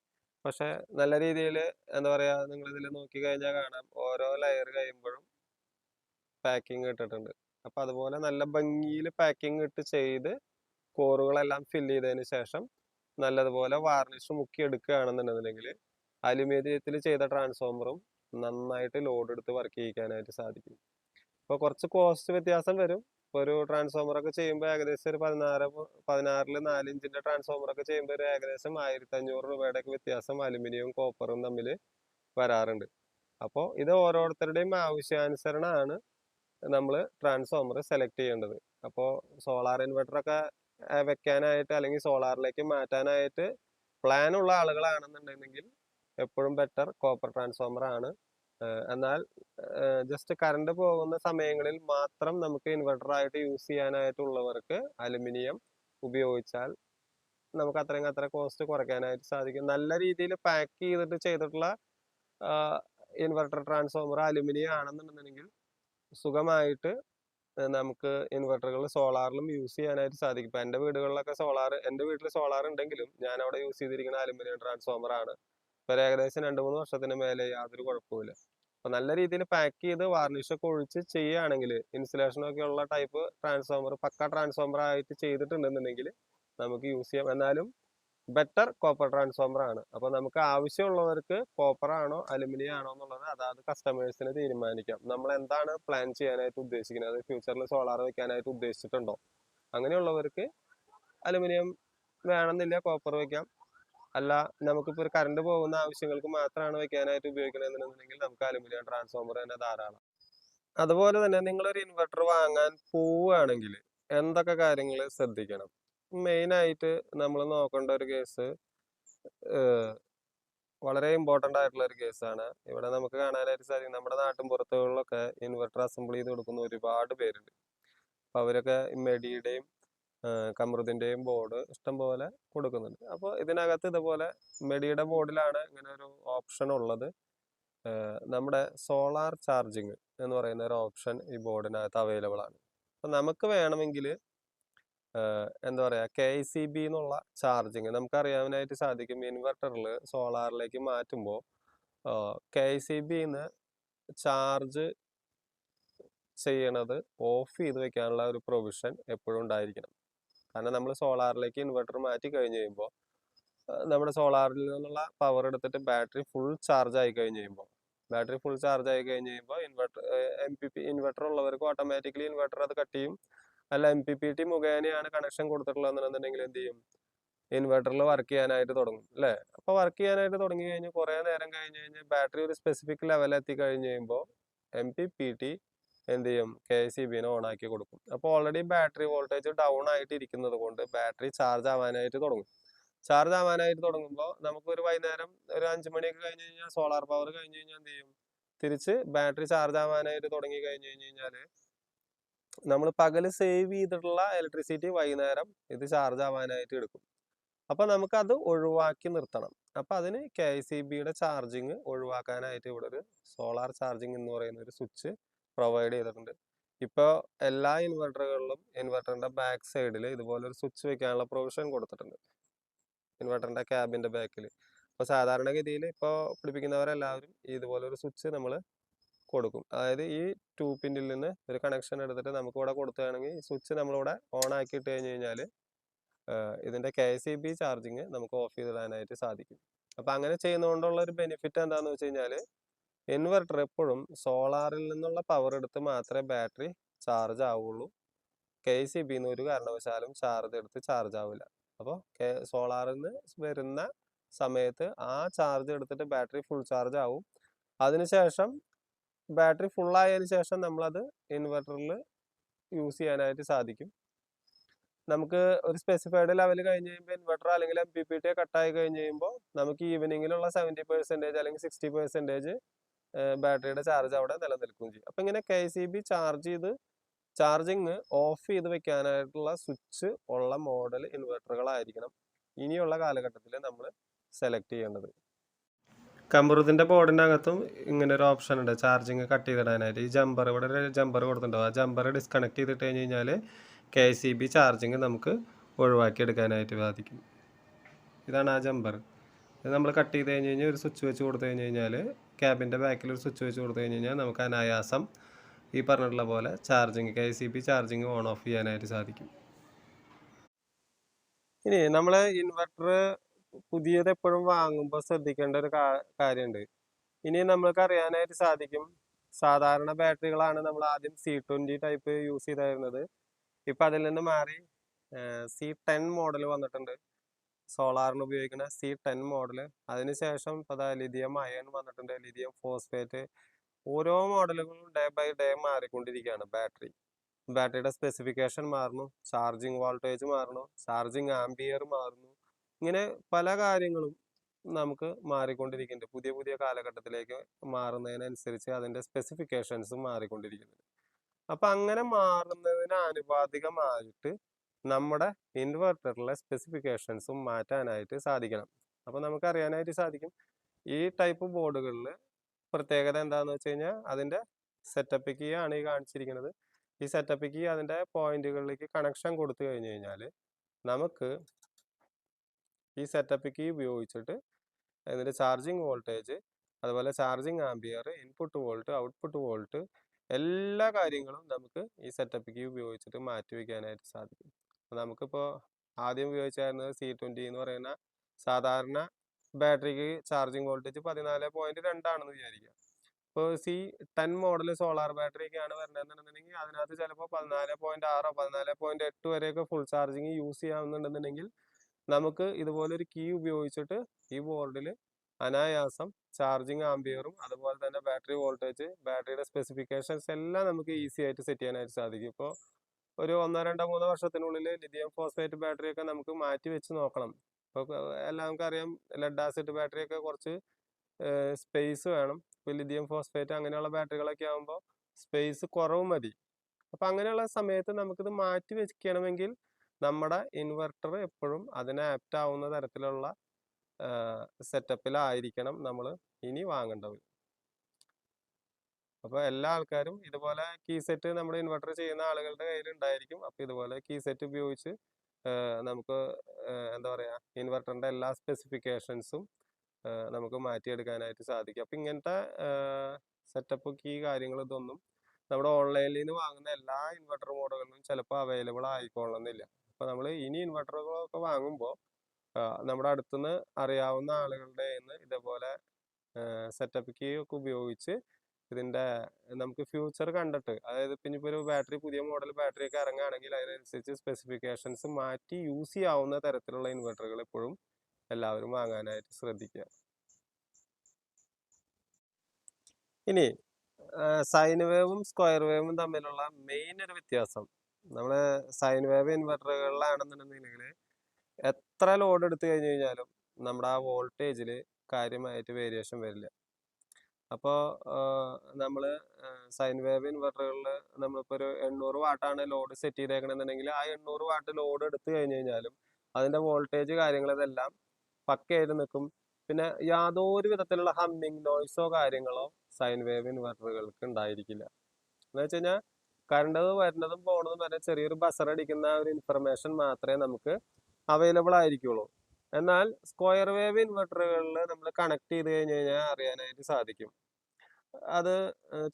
പക്ഷെ നല്ല രീതിയിൽ എന്താ പറയുക നിങ്ങൾ ഇതിൽ നോക്കി കഴിഞ്ഞാൽ കാണാം ഓരോ ലെയർ കഴിയുമ്പോഴും പാക്കിംഗ് ഇട്ടിട്ടുണ്ട്. അപ്പോൾ അതുപോലെ നല്ല ഭംഗിയിൽ പാക്കിംഗ് ഇട്ട് ചെയ്ത് കോറുകളെല്ലാം ഫില്ല് ചെയ്തതിന് ശേഷം നല്ലതുപോലെ വാർണിഷ് മുക്കി എടുക്കുകയാണെന്നുണ്ടെന്നുണ്ടെങ്കിൽ അലുമിനിയത്തിൽ ചെയ്ത ട്രാൻസ്ഫോമറും നന്നായിട്ട് ലോഡ് എടുത്ത് വർക്ക് ചെയ്യിക്കാനായിട്ട് സാധിക്കും. അപ്പോൾ കുറച്ച് കോസ്റ്റ് വ്യത്യാസം വരും. ഇപ്പോൾ ഒരു ട്രാൻസ്ഫോമർ ഒക്കെ ചെയ്യുമ്പോൾ ഏകദേശം ഒരു പതിനാറ് പതിനാറിൽ നാല് ഇഞ്ചിന്റെ ട്രാൻസ്ഫോമർ ഒക്കെ ചെയ്യുമ്പോൾ ഒരു ഏകദേശം ആയിരത്തി അഞ്ഞൂറ് രൂപയുടെ ഒക്കെ വ്യത്യാസം അലുമിനിയവും കോപ്പറും തമ്മിൽ വരാറുണ്ട്. അപ്പോൾ ഇത് ഓരോരുത്തരുടെയും ആവശ്യാനുസരണമാണ് നമ്മൾ ട്രാൻസ്ഫോമർ സെലക്ട് ചെയ്യേണ്ടത്. അപ്പോൾ സോളാർ ഏർ വെക്കാനായിട്ട് അല്ലെങ്കിൽ സോളാറിലേക്ക് മാറ്റാനായിട്ട് പ്ലാൻ ഉള്ള ആളുകളാണെന്നുണ്ടെങ്കിൽ എപ്പോഴും ബെറ്റർ കോപ്പർ ട്രാൻസ്ഫോമർ ആണ് എന്നാൽ ജസ്റ്റ് കറണ്ട് പോകുന്ന സമയങ്ങളിൽ മാത്രം നമുക്ക് ഇൻവെർട്ടർ ആയിട്ട് യൂസ് ചെയ്യാനായിട്ടുള്ളവർക്ക് അലുമിനിയം ഉപയോഗിച്ചാൽ നമുക്ക് അത്രയും അത്ര കോസ്റ്റ് കുറയ്ക്കാനായിട്ട് സാധിക്കും. നല്ല രീതിയിൽ പാക്ക് ചെയ്തിട്ട് ചെയ്തിട്ടുള്ള ഇൻവെർട്ടർ ട്രാൻസ്ഫോമർ അലുമിനിയം ആണെന്നുണ്ടെങ്കിൽ സുഖമായിട്ട് നമുക്ക് ഇൻവെർട്ടറുകൾ സോളാറിലും യൂസ് ചെയ്യാനായിട്ട് സാധിക്കും. ഇപ്പം എന്റെ വീടുകളിലൊക്കെ സോളാർ എന്റെ വീട്ടിൽ സോളാർ ഉണ്ടെങ്കിലും ഞാൻ അവിടെ യൂസ് ചെയ്തിരിക്കുന്ന അലുമിനിയം ട്രാൻസ്ഫോമർ ആണ്. ഒരു ഏകദേശം രണ്ട് മൂന്ന് വർഷത്തിന് മേലെ യാതൊരു കുഴപ്പമില്ല അപ്പൊ നല്ല രീതിയിൽ പാക്ക് ചെയ്ത് വാർണിഷ് ഒക്കെ ഒഴിച്ച് ചെയ്യുകയാണെങ്കിൽ ഇൻസുലേഷൻ ഒക്കെ ഉള്ള ടൈപ്പ് ട്രാൻസ്ഫോമർ പക്ക ട്രാൻസ്ഫോമർ ആയിട്ട് ചെയ്തിട്ടുണ്ടെന്നുണ്ടെങ്കിൽ നമുക്ക് യൂസ് ചെയ്യാം. എന്നാലും ബെറ്റർ കോപ്പർ ട്രാൻസ്ഫോമർ ആണ്. അപ്പൊ നമുക്ക് ആവശ്യമുള്ളവർക്ക് കോപ്പർ ആണോ അലുമിനിയം ആണോ എന്നുള്ളത് അതാത് കസ്റ്റമേഴ്സിന് തീരുമാനിക്കാം. നമ്മൾ എന്താണ് പ്ലാൻ ചെയ്യാനായിട്ട് ഉദ്ദേശിക്കുന്നത്? ഫ്യൂച്ചറിൽ സോളാർ വെക്കാനായിട്ട് ഉദ്ദേശിച്ചിട്ടുണ്ടോ? അങ്ങനെയുള്ളവർക്ക് അലുമിനിയം വേണമെന്നില്ല കോപ്പർ വെക്കാം. അല്ല നമുക്കിപ്പോൾ ഒരു കറണ്ട് പോകുന്ന ആവശ്യങ്ങൾക്ക് മാത്രമാണ് വെക്കാനായിട്ട് ഉപയോഗിക്കണമെന്നുണ്ടെങ്കിൽ നമുക്ക് അലുമിനിയം ട്രാൻസ്ഫോമർ തന്നെ ധാരാളം. അതുപോലെ തന്നെ നിങ്ങൾ ഒരു ഇൻവെർട്ടർ വാങ്ങാൻ പോവുകയാണെങ്കിൽ എന്തൊക്കെ കാര്യങ്ങൾ ശ്രദ്ധിക്കണം? മെയിൻ ആയിട്ട് നമ്മൾ നോക്കേണ്ട ഒരു കേസ് വളരെ ഇമ്പോർട്ടന്റ് ആയിട്ടുള്ള ഒരു കേസാണ് ഇവിടെ നമുക്ക് കാണാനായിട്ട് സാധിക്കും നമ്മുടെ നാട്ടിൻ പുറത്തുകളിലൊക്കെ ഇൻവെർട്ടർ അസംബിൾ ചെയ്ത് കൊടുക്കുന്ന ഒരുപാട് പേരുണ്ട്. അപ്പോൾ അവരൊക്കെ മെഡിയുടെയും കമറുദിന്റെയും ബോർഡ് ഇഷ്ടംപോലെ കൊടുക്കുന്നുണ്ട്. അപ്പോൾ ഇതിനകത്ത് ഇതുപോലെ മെഡിയുടെ ബോർഡിലാണ് ഇങ്ങനെ ഒരു ഓപ്ഷൻ ഉള്ളത്. നമ്മുടെ സോളാർ ചാർജിങ് എന്ന് പറയുന്ന ഒരു ഓപ്ഷൻ ഈ ബോർഡിനകത്ത് അവൈലബിൾ ആണ്. അപ്പം നമുക്ക് വേണമെങ്കിൽ എന്താ പറയുക കെ ഐ സി ബി എന്നുള്ള ചാർജിങ് നമുക്കറിയാനായിട്ട് സാധിക്കും. ഇൻവെർട്ടറിൽ സോളാറിലേക്ക് മാറ്റുമ്പോൾ കെ ഐ സി ബിന്ന് ചാർജ് ചെയ്യണത് ഓഫ് ചെയ്ത് വെക്കാനുള്ള ഒരു പ്രൊവിഷൻ എപ്പോഴും ഉണ്ടായിരിക്കണം. കാരണം നമ്മൾ സോളാറിലേക്ക് ഇൻവെർട്ടർ മാറ്റി കഴിഞ്ഞ് കഴിയുമ്പോൾ നമ്മുടെ സോളാറിൽ നിന്നുള്ള പവർ എടുത്തിട്ട് ബാറ്ററി ഫുൾ ചാർജ് ആയി കഴിഞ്ഞ് കഴിയുമ്പോൾ ബാറ്ററി ഫുൾ ചാർജ് ആയി കഴിഞ്ഞ് കഴിയുമ്പോൾ inverter M P P inverter ഉള്ളവർക്ക് ഓട്ടോമാറ്റിക്കലി ഇൻവെർട്ടർ അത് കട്ട് ചെയ്യും. അല്ല എം പി പി ടി മുഖേനയാണ് കണക്ഷൻ കൊടുത്തിട്ടുള്ളതെന്നുണ്ടെങ്കിൽ എന്ത് ചെയ്യും? ഇൻവെർട്ടറിൽ വർക്ക് ചെയ്യാനായിട്ട് തുടങ്ങും അല്ലേ? അപ്പോൾ വർക്ക് ചെയ്യാനായിട്ട് തുടങ്ങി കഴിഞ്ഞ് കുറേ നേരം കഴിഞ്ഞ് കഴിഞ്ഞ് ബാറ്ററി ഒരു സ്പെസിഫിക് ലെവൽ എത്തി കഴിഞ്ഞ് കഴിയുമ്പോൾ എം പി പി ടി എന്ത് ചെയ്യും? കെ സി ബിനെ ഓൺ ആക്കി കൊടുക്കും. അപ്പോൾ ഓൾറെഡി ബാറ്ററി വോൾട്ടേജ് ഡൗൺ ആയിട്ട് ഇരിക്കുന്നത് കൊണ്ട് ബാറ്ററി ചാർജ് ആവാനായിട്ട് തുടങ്ങും. ചാർജ് ആവാനായിട്ട് തുടങ്ങുമ്പോൾ നമുക്ക് ഒരു വൈകുന്നേരം ഒരു അഞ്ച് മണിയൊക്കെ കഴിഞ്ഞ് കഴിഞ്ഞാൽ സോളാർ പവർ കഴിഞ്ഞ് കഴിഞ്ഞാൽ എന്ത് ചെയ്യും? തിരിച്ച് ബാറ്ററി ചാർജ് ആവാനായിട്ട് തുടങ്ങി കഴിഞ്ഞ് കഴിഞ്ഞ് കഴിഞ്ഞാൽ നമ്മൾ പകൽ സേവ് ചെയ്തിട്ടുള്ള ഇലക്ട്രിസിറ്റി വൈകുന്നേരം ഇത് ചാർജ് ആവാനായിട്ട് എടുക്കും. അപ്പോൾ നമുക്കത് ഒഴിവാക്കി നിർത്തണം. അപ്പോൾ അതിന് കെ ഐ സി ബിയുടെ ചാർജിങ് ഒഴിവാക്കാനായിട്ട് ഇവിടെ ഒരു സോളാർ ചാർജിങ് എന്ന് പറയുന്ന ഒരു സ്വിച്ച് പ്രൊവൈഡ് ചെയ്തിട്ടുണ്ട്. ഇപ്പോൾ എല്ലാ ഇൻവെർട്ടറുകളിലും ഇൻവെർട്ടറിന്റെ ബാക്ക് സൈഡിൽ ഇതുപോലെ ഒരു സ്വിച്ച് വെക്കാനുള്ള പ്രൊവിഷൻ കൊടുത്തിട്ടുണ്ട്. ഇൻവെർട്ടറിന്റെ ക്യാബിന്റെ ബാക്കിൽ അപ്പോൾ സാധാരണഗതിയിൽ ഇപ്പോൾ പിടിപ്പിക്കുന്നവരെല്ലാവരും ഇതുപോലെ ഒരു സ്വിച്ച് നമ്മൾ കൊടുക്കും. അതായത് ഈ ടൂ പിന്നിൽ നിന്ന് ഒരു കണക്ഷൻ എടുത്തിട്ട് നമുക്ക് ഇവിടെ കൊടുക്കുകയാണെങ്കിൽ സ്വിച്ച് നമ്മളിവിടെ ഓൺ ആക്കിയിട്ട് കഴിഞ്ഞ് കഴിഞ്ഞാൽ ഇതിന്റെ കെ സി ബി ചാർജിങ് നമുക്ക് ഓഫ് ചെയ്തിടാനായിട്ട് സാധിക്കും. അപ്പോൾ അങ്ങനെ ചെയ്യുന്നതുകൊണ്ടുള്ള ഒരു ബെനിഫിറ്റ് എന്താണെന്ന് വെച്ച് കഴിഞ്ഞാൽ ഇൻവെർട്ടർ എപ്പോഴും സോളാറിൽ നിന്നുള്ള പവർ എടുത്ത് മാത്രമേ ബാറ്ററി ചാർജ് ആവുള്ളൂ. കെ സി ബിന്ന് ഒരു കാരണവശാലും ചാർജ് എടുത്ത് ചാർജ് ആവില്ല. അപ്പോൾ സോളാറിൽ നിന്ന് വരുന്ന സമയത്ത് ആ ചാർജ് എടുത്തിട്ട് ബാറ്ററി ഫുൾ ചാർജ് ആവും. അതിനുശേഷം ബാറ്ററി ഫുള്ളായതിനു ശേഷം നമ്മളത് ഇൻവെർട്ടറിൽ യൂസ് ചെയ്യാനായിട്ട് സാധിക്കും. നമുക്ക് ഒരു സ്പെസിഫൈഡ് ലെവൽ കഴിഞ്ഞ് കഴിയുമ്പോൾ ഇൻവെർട്ടർ അല്ലെങ്കിൽ എം പി പി ടി കട്ടായി കഴിഞ്ഞ് കഴിയുമ്പോൾ നമുക്ക് ഈവനിങ്ങിലുള്ള സെവന്റി പെർസെന്റേജ് അല്ലെങ്കിൽ സിക്സ്റ്റി പെർസെന്റേജ് ബാറ്ററിയുടെ ചാർജ് അവിടെ നിലനിൽക്കുകയും ചെയ്യും. അപ്പം ഇങ്ങനെ കെ സി ബി ചാർജ് ചെയ്ത് ചാർജിങ് ഓഫ് ചെയ്ത് വെക്കാനായിട്ടുള്ള സ്വിച്ച് ഉള്ള മോഡൽ ഇൻവെർട്ടറുകളായിരിക്കണം ഇനിയുള്ള കാലഘട്ടത്തിൽ നമ്മൾ സെലക്ട് ചെയ്യേണ്ടത്. കമ്പറുതിന്റെ ബോർഡിന്റെ അകത്തും ഇങ്ങനെ ഒരു ഓപ്ഷൻ ഉണ്ട്. ചാർജിങ് കട്ട് ചെയ്തിടാനായിട്ട്. ഈ ജമ്പർ ഇവിടെ ഒരു ജമ്പർ കൊടുത്തിട്ടുണ്ടാവും. ആ ജമ്പർ ഡിസ്കണക്ട് ചെയ്തിട്ട് കഴിഞ്ഞ് കഴിഞ്ഞാൽ കെ സി ബി ചാർജിങ് നമുക്ക് ഒഴിവാക്കി എടുക്കാനായിട്ട് സാധിക്കും ഇതാണ് ആ ജമ്പർ. ഇത് നമ്മൾ കട്ട് ചെയ്ത് കഴിഞ്ഞ് കഴിഞ്ഞാൽ ഒരു സ്വിച്ച് വെച്ച് കൊടുത്തു കഴിഞ്ഞ് കഴിഞ്ഞാൽ ക്യാബിന്റെ ബാക്കിൽ ഒരു സ്വിച്ച് വെച്ച് കൊടുത്തു കഴിഞ്ഞ് കഴിഞ്ഞാൽ നമുക്ക് അനായാസം ഈ പറഞ്ഞിട്ടുള്ള പോലെ charging K C P charging on off ചെയ്യാനായിട്ട് സാധിക്കും. ഇനി നമ്മൾ ഇൻവെർട്ടർ പുതിയത് എപ്പോഴും വാങ്ങുമ്പോൾ ശ്രദ്ധിക്കേണ്ട ഒരു കാര്യമുണ്ട്. ഇനി നമ്മൾക്ക് അറിയാനായിട്ട് സാധിക്കും. സാധാരണ ബാറ്ററികളാണ് നമ്മൾ ആദ്യം സി ട്വന്റി ടൈപ്പ് യൂസ് ചെയ്തായിരുന്നത്. ഇപ്പം അതിൽ നിന്ന് മാറി സി ടെൻ മോഡൽ വന്നിട്ടുണ്ട്. സോളാറിന് ഉപയോഗിക്കുന്ന സി ടെൻ മോഡൽ അതിനുശേഷം ഇപ്പോൾ ലിഥിയം അയൺ വന്നിട്ടുണ്ട്. Lithium phosphate. ഓരോ മോഡലുകളും ഡേ ബൈ ഡേ മാറിക്കൊണ്ടിരിക്കുകയാണ് ബാറ്ററി. ബാറ്ററിയുടെ സ്പെസിഫിക്കേഷൻ മാറുന്നു. ചാർജിങ് വോൾട്ടേജ് മാറുന്നു. ചാർജിങ് ആംബിയർ മാറുന്നു. ഇങ്ങനെ പല കാര്യങ്ങളും നമുക്ക് മാറിക്കൊണ്ടിരിക്കുന്നുണ്ട്. പുതിയ പുതിയ കാലഘട്ടത്തിലേക്ക് മാറുന്നതിനനുസരിച്ച് അതിന്റെ സ്പെസിഫിക്കേഷൻസും മാറിക്കൊണ്ടിരിക്കുന്നുണ്ട്. അപ്പം അങ്ങനെ മാറുന്നതിന് ആനുപാതികമായിട്ട് നമ്മുടെ ഇൻവെർട്ടറിലെ സ്പെസിഫിക്കേഷൻസും മാറ്റാനായിട്ട് സാധിക്കണം. അപ്പോൾ നമുക്ക് അറിയാനായിട്ട് സാധിക്കും ഈ ടൈപ്പ് ബോർഡുകളിൽ പ്രത്യേകത എന്താണെന്ന് വെച്ച് കഴിഞ്ഞാൽ അതിന്റെ സെറ്റപ്പ് കീ ആണ് ഈ കാണിച്ചിരിക്കുന്നത്. ഈ സെറ്റപ്പ് കീ അതിന്റെ പോയിന്റുകളിലേക്ക് കണക്ഷൻ കൊടുത്തു കഴിഞ്ഞു കഴിഞ്ഞാൽ നമുക്ക് ഈ സെറ്റപ്പ് കീ ഉപയോഗിച്ചിട്ട് അതിന്റെ ചാർജിങ് വോൾട്ടേജ് അതുപോലെ charging ampere input volt output volt എല്ലാ കാര്യങ്ങളും നമുക്ക് ഈ സെറ്റപ്പ് കീ ഉപയോഗിച്ചിട്ട് മാറ്റി വയ്ക്കാനായിട്ട് സാധിക്കും. നമുക്കിപ്പോൾ ആദ്യം ഉപയോഗിച്ചായിരുന്നത് സി ട്വന്റി എന്ന് പറയുന്ന സാധാരണ ബാറ്ററിക്ക് ചാർജിങ് വോൾട്ടേജ് പതിനാല് പോയിന്റ് രണ്ടാണെന്ന് വിചാരിക്കുക ഇപ്പോൾ C ten model solar battery ഒക്കെയാണ് വരുന്നതെന്നുണ്ടെന്നുണ്ടെങ്കിൽ അതിനകത്ത് ചിലപ്പോൾ പതിനാല് പോയിന്റ് ആറോ പതിനാല് പോയിന്റ് എട്ട് വരെയൊക്കെ ഫുൾ ചാർജിങ് യൂസ് ചെയ്യാവുന്നുണ്ടെന്നുണ്ടെങ്കിൽ നമുക്ക് ഇതുപോലെ ഒരു കീ ഉപയോഗിച്ചിട്ട് ഈ ബോർഡിൽ അനായാസം ചാർജിങ് ആംബിയറും അതുപോലെ തന്നെ ബാറ്ററി വോൾട്ടേജ് ബാറ്ററിയുടെ സ്പെസിഫിക്കേഷൻസ് എല്ലാം നമുക്ക് ഈസി ആയിട്ട് സെറ്റ് ചെയ്യാനായിട്ട് സാധിക്കും. ഇപ്പോൾ ഒരു ഒന്നോ രണ്ടോ മൂന്നോ വർഷത്തിനുള്ളിൽ ലിഥിയം ഫോസ്ഫേറ്റ് ബാറ്ററി ഒക്കെ നമുക്ക് മാറ്റി വെച്ച് നോക്കണം. ഇപ്പോൾ എല്ലാം അറിയാം ലെഡ് ആസിഡ് ബാറ്ററി ഒക്കെ കുറച്ച് സ്പേസ് വേണം. ഇപ്പോൾ ലിഥിയം ഫോസ്ഫേറ്റ് അങ്ങനെയുള്ള ബാറ്ററികളൊക്കെ ആകുമ്പോൾ സ്പേസ് കുറവ് മതി. അപ്പം അങ്ങനെയുള്ള സമയത്ത് നമുക്കിത് മാറ്റി വെക്കണമെങ്കിൽ നമ്മുടെ ഇൻവെർട്ടർ എപ്പോഴും അതിന് ആപ്റ്റ് ആവുന്ന തരത്തിലുള്ള സെറ്റപ്പിലായിരിക്കണം നമ്മൾ ഇനി വാങ്ങേണ്ടത്. അപ്പോൾ എല്ലാ ആൾക്കാരും ഇതുപോലെ കീ സെറ്റ് നമ്മുടെ ഇൻവെർട്ടർ ചെയ്യുന്ന ആളുകളുടെ കയ്യിൽ ഉണ്ടായിരിക്കും അപ്പോൾ ഇതുപോലെ കീ സെറ്റ് ഉപയോഗിച്ച് നമുക്ക് എന്താ പറയുക ഇൻവെർട്ടറിന്റെ എല്ലാ സ്പെസിഫിക്കേഷൻസും നമുക്ക് മാറ്റിയെടുക്കാനായിട്ട് സാധിക്കും. അപ്പോൾ ഇങ്ങനത്തെ സെറ്റപ്പ് കീ കാര്യങ്ങൾ ഇതൊന്നും നമ്മുടെ ഓൺലൈനിൽ നിന്ന് വാങ്ങുന്ന എല്ലാ ഇൻവെർട്ടർ മോഡലുകളും ചിലപ്പോൾ അവൈലബിൾ ആയിക്കൊള്ളണമെന്നില്ല അപ്പോൾ നമ്മൾ ഇനി ഇൻവെർട്ടറുകളൊക്കെ വാങ്ങുമ്പോൾ നമ്മുടെ അടുത്തുനിന്ന് അറിയാവുന്ന ആളുകളുടെ ഇതേപോലെ സെറ്റപ്പ് കീ ഒക്കെ ഉപയോഗിച്ച് ഇതിന്റെ നമുക്ക് ഫ്യൂച്ചർ കണ്ടിട്ട്. അതായത് പിന്നെ ഇപ്പോൾ ഒരു ബാറ്ററി പുതിയ മോഡൽ ബാറ്ററി ഒക്കെ ഇറങ്ങുകയാണെങ്കിൽ അതിനനുസരിച്ച് സ്പെസിഫിക്കേഷൻസ് മാറ്റി യൂസ് ചെയ്യാവുന്ന തരത്തിലുള്ള ഇൻവെർട്ടറുകൾ എപ്പോഴും എല്ലാവരും വാങ്ങാനായിട്ട് ശ്രദ്ധിക്കുക. ഇനി സൈൻ വേവും സ്ക്വയർ വേവും തമ്മിലുള്ള മെയിൻ ഒരു വ്യത്യാസം. നമ്മൾ സൈൻ വേവ് ഇൻവെർട്ടറുകളിലാണെന്നുണ്ടെങ്കിൽ എത്ര ലോഡ് എടുത്തു കഴിഞ്ഞു കഴിഞ്ഞാലും നമ്മുടെ ആ വോൾട്ടേജിൽ കാര്യമായിട്ട് വേരിയേഷൻ വരില്ല. അപ്പോൾ നമ്മൾ സൈൻ വേവ് ഇൻവെർട്ടറുകളിൽ നമ്മളിപ്പോൾ ഒരു എണ്ണൂറ് വാട്ടാണ് ലോഡ് സെറ്റ് ചെയ്തേക്കണമെന്നുണ്ടെങ്കിൽ ആ എണ്ണൂറ് വാട്ട് ലോഡ് എടുത്തു കഴിഞ്ഞു കഴിഞ്ഞാലും അതിന്റെ വോൾട്ടേജ് കാര്യങ്ങൾ ഇതെല്ലാം പക്കയായിട്ട് നിൽക്കും. പിന്നെ യാതൊരു വിധത്തിലുള്ള ഹമ്മിങ് നോയ്സോ കാര്യങ്ങളോ സൈൻ വേവ് ഇൻവെർട്ടറുകൾക്ക് ഉണ്ടായിരിക്കില്ല. എന്ന് വെച്ച് കഴിഞ്ഞാൽ കറണ്ട് വരുന്നതും പോകുന്നതും വരെ ചെറിയൊരു ബസർ അടിക്കുന്ന ഒരു ഇൻഫർമേഷൻ മാത്രമേ നമുക്ക് അവൈലബിൾ ആയിരിക്കുള്ളൂ. എന്നാൽ സ്ക്വയർ വേവ് ഇൻവെർട്ടറുകളിൽ നമ്മൾ കണക്ട് ചെയ്ത് കഴിഞ്ഞ് കഴിഞ്ഞാൽ അറിയാനായിട്ട് സാധിക്കും. അത്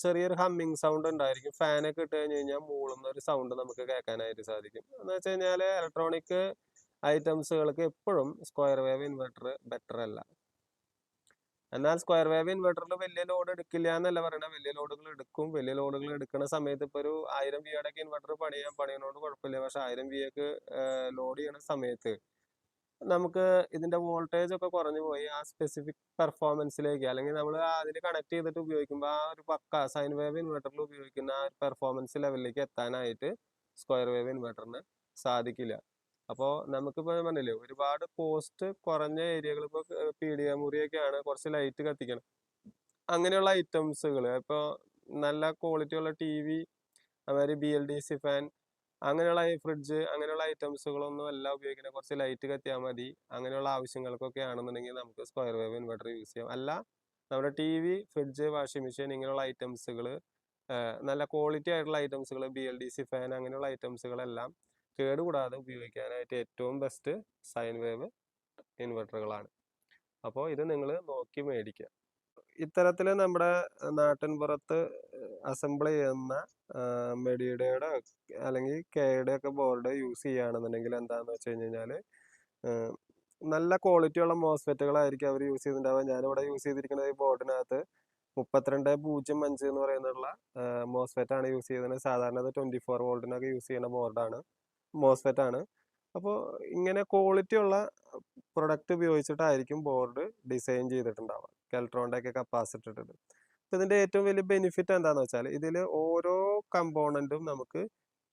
ചെറിയൊരു ഹമ്മിങ് സൗണ്ട് ഉണ്ടായിരിക്കും. ഫാനൊക്കെ ഇട്ട് കഴിഞ്ഞ് കഴിഞ്ഞാൽ മൂളുന്ന ഒരു സൗണ്ട് നമുക്ക് കേൾക്കാനായിട്ട് സാധിക്കും. എന്ന് വെച്ച് കഴിഞ്ഞാൽ ഇലക്ട്രോണിക് ഐറ്റംസുകൾക്ക് എപ്പോഴും സ്ക്വയർ വേവ് ഇൻവെർട്ടർ ബെറ്റർ അല്ല. എന്നാൽ സ്ക്വയർ വേവ് ഇൻവെർട്ടറിൽ വലിയ ലോഡ് എടുക്കില്ല എന്നല്ല പറയണത്. വലിയ ലോഡുകൾ എടുക്കും. വലിയ ലോഡുകൾ എടുക്കുന്ന സമയത്ത് ഇപ്പോൾ ഒരു ആയിരം വിയുടെ ഒക്കെ ഇൻവെർട്ടർ പണിയാൻ പണിയണോണ്ട് കുഴപ്പമില്ല. പക്ഷെ ആയിരം വി ഒക്കെ ലോഡ് ചെയ്യണ സമയത്ത് നമുക്ക് ഇതിന്റെ വോൾട്ടേജ് ഒക്കെ കുറഞ്ഞു പോയി ആ സ്പെസിഫിക് പെർഫോമൻസിലേക്ക് അല്ലെങ്കിൽ നമ്മൾ അതിൽ കണക്ട് ചെയ്തിട്ട് ഉപയോഗിക്കുമ്പോൾ ആ ഒരു പക്ക സൈൻ വേവ് ഇൻവെർട്ടറിൽ ഉപയോഗിക്കുന്ന ആ പെർഫോമൻസ് ലെവലിലേക്ക് എത്താനായിട്ട് സ്ക്വയർ വേവ് ഇൻവെർട്ടറിന് സാധിക്കില്ല. അപ്പോൾ നമുക്കിപ്പോൾ പറഞ്ഞില്ലേ ഒരുപാട് കോസ്റ്റ് കുറഞ്ഞ ഏരിയകൾ ഇപ്പോൾ പീഡിയ മുറിയൊക്കെയാണ് കുറച്ച് ലൈറ്റ് കത്തിക്കണം. അങ്ങനെയുള്ള ഐറ്റംസുകൾ ഇപ്പോൾ നല്ല ക്വാളിറ്റി ഉള്ള ടി വി അതുമാതിരി B L D C fan അങ്ങനെയുള്ള ഈ ഫ്രിഡ്ജ് അങ്ങനെയുള്ള ഐറ്റംസുകളൊന്നും അല്ല ഉപയോഗിക്കുന്നത് കുറച്ച് ലൈറ്റ് കത്തിയാൽ മതി. അങ്ങനെയുള്ള ആവശ്യങ്ങൾക്കൊക്കെ ആണെന്നുണ്ടെങ്കിൽ നമുക്ക് സ്ക്വയർ വേവ് ഇൻവെർട്ടർ യൂസ് ചെയ്യാം. അല്ല നമ്മുടെ T V fridge washing machine ഇങ്ങനെയുള്ള ഐറ്റംസുകൾ നല്ല ക്വാളിറ്റി ആയിട്ടുള്ള ഐറ്റംസുകൾ B L D C fan അങ്ങനെയുള്ള ഐറ്റംസുകളെല്ലാം കേടുകൂടാതെ ഉപയോഗിക്കാനായിട്ട് ഏറ്റവും ബെസ്റ്റ് സൈൻ വേവ് ഇൻവെർട്ടറുകളാണ് അപ്പോൾ ഇത് നിങ്ങൾ നോക്കി മേടിക്കുക ഇത്തരത്തിൽ നമ്മുടെ നാട്ടിൻപുറത്ത് അസംബിൾ ചെയ്യുന്ന ആഹ് മെഡിയുടെയോ അല്ലെങ്കിൽ കെയുടെ ഒക്കെ ബോർഡ് യൂസ് ചെയ്യുകയാണെന്നുണ്ടെങ്കിൽ എന്താന്ന് വെച്ച് കഴിഞ്ഞ് കഴിഞ്ഞാൽ നല്ല ക്വാളിറ്റിയുള്ള മോസ്ഫെറ്റുകളായിരിക്കും അവർ യൂസ് ചെയ്തിട്ടുണ്ടാവുക. ഞാനിവിടെ യൂസ് ചെയ്തിരിക്കുന്ന ഈ ബോർഡിനകത്ത് 3205 എന്ന് പറയുന്നുള്ള മോസ്ഫെറ്റാണ് യൂസ് ചെയ്യുന്നത് സാധാരണ അത് 24 വോൾട്ടിനൊക്കെ യൂസ് ചെയ്യുന്ന ബോർഡാണ് മോസ്ഫെറ്റ് ആണ്. അപ്പോൾ ഇങ്ങനെ ക്വാളിറ്റി ഉള്ള പ്രൊഡക്റ്റ് ഉപയോഗിച്ചിട്ടായിരിക്കും ബോർഡ് ഡിസൈൻ ചെയ്തിട്ടുണ്ടാവുക. കെൽട്രോണിന്റെ ഒക്കെ കപ്പാസിറ്റി ഇട്ടിട്ട്. ഇതിന്റെ ഏറ്റവും വലിയ ബെനിഫിറ്റ് എന്താന്ന് വെച്ചാൽ ഇതിൽ ഓരോ കമ്പോണന്റും നമുക്ക്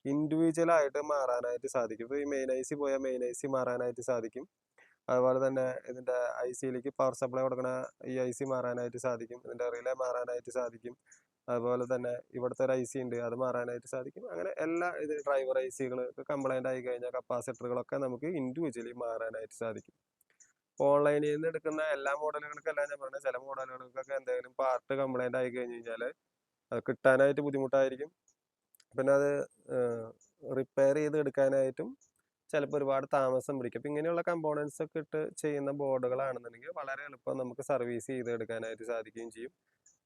ഇൻഡിവിജ്വൽ ആയിട്ട് മാറാനായിട്ട് സാധിക്കും. ഇപ്പൊ ഈ മെയിൻ ഐ സി പോയാൽ മെയിൻ ഐ സി മാറാനായിട്ട് സാധിക്കും. അതുപോലെ തന്നെ ഇതിന്റെ സിയിലേക്ക് പവർ സപ്ലൈ കൊടുക്കണ ഈ ഐ സി മാറാനായിട്ട് സാധിക്കും. ഇതിന്റെ റിലേ മാറാനായിട്ട് സാധിക്കും. അതുപോലെ തന്നെ ഇവിടുത്തെ ഒരു ഐ സി ഉണ്ട് അത് മാറാനായിട്ട് സാധിക്കും. അങ്ങനെ എല്ലാ ഇത് ഡ്രൈവർ ഐ സികൾ കംപ്ലൈന്റ് ആയി കഴിഞ്ഞാൽ കപ്പാസിറ്ററുകളൊക്കെ നമുക്ക് ഇൻഡിവിജ്വലി മാറാനായിട്ട് സാധിക്കും. ഓൺലൈനിൽ നിന്ന് എടുക്കുന്ന എല്ലാ മോഡലുകൾക്കല്ല ഞാൻ പറഞ്ഞത്. ചില മോഡലുകൾക്കൊക്കെ എന്തെങ്കിലും പാർട്ട് കംപ്ലൈന്റ് ആയി കഴിഞ്ഞ് കഴിഞ്ഞാൽ അത് കിട്ടാനായിട്ട് ബുദ്ധിമുട്ടായിരിക്കും. പിന്നെ അത് റിപ്പയർ ചെയ്ത് എടുക്കാനായിട്ടും ചിലപ്പോൾ ഒരുപാട് താമസം പിടിക്കും. അപ്പൊ ഇങ്ങനെയുള്ള കമ്പോണന്റ്സ് ഒക്കെ ഇട്ട് ചെയ്യുന്ന ബോർഡുകളാണെന്നുണ്ടെങ്കിൽ വളരെ എളുപ്പം നമുക്ക് സർവീസ് ചെയ്ത് എടുക്കാനായിട്ട് സാധിക്കുകയും ചെയ്യും.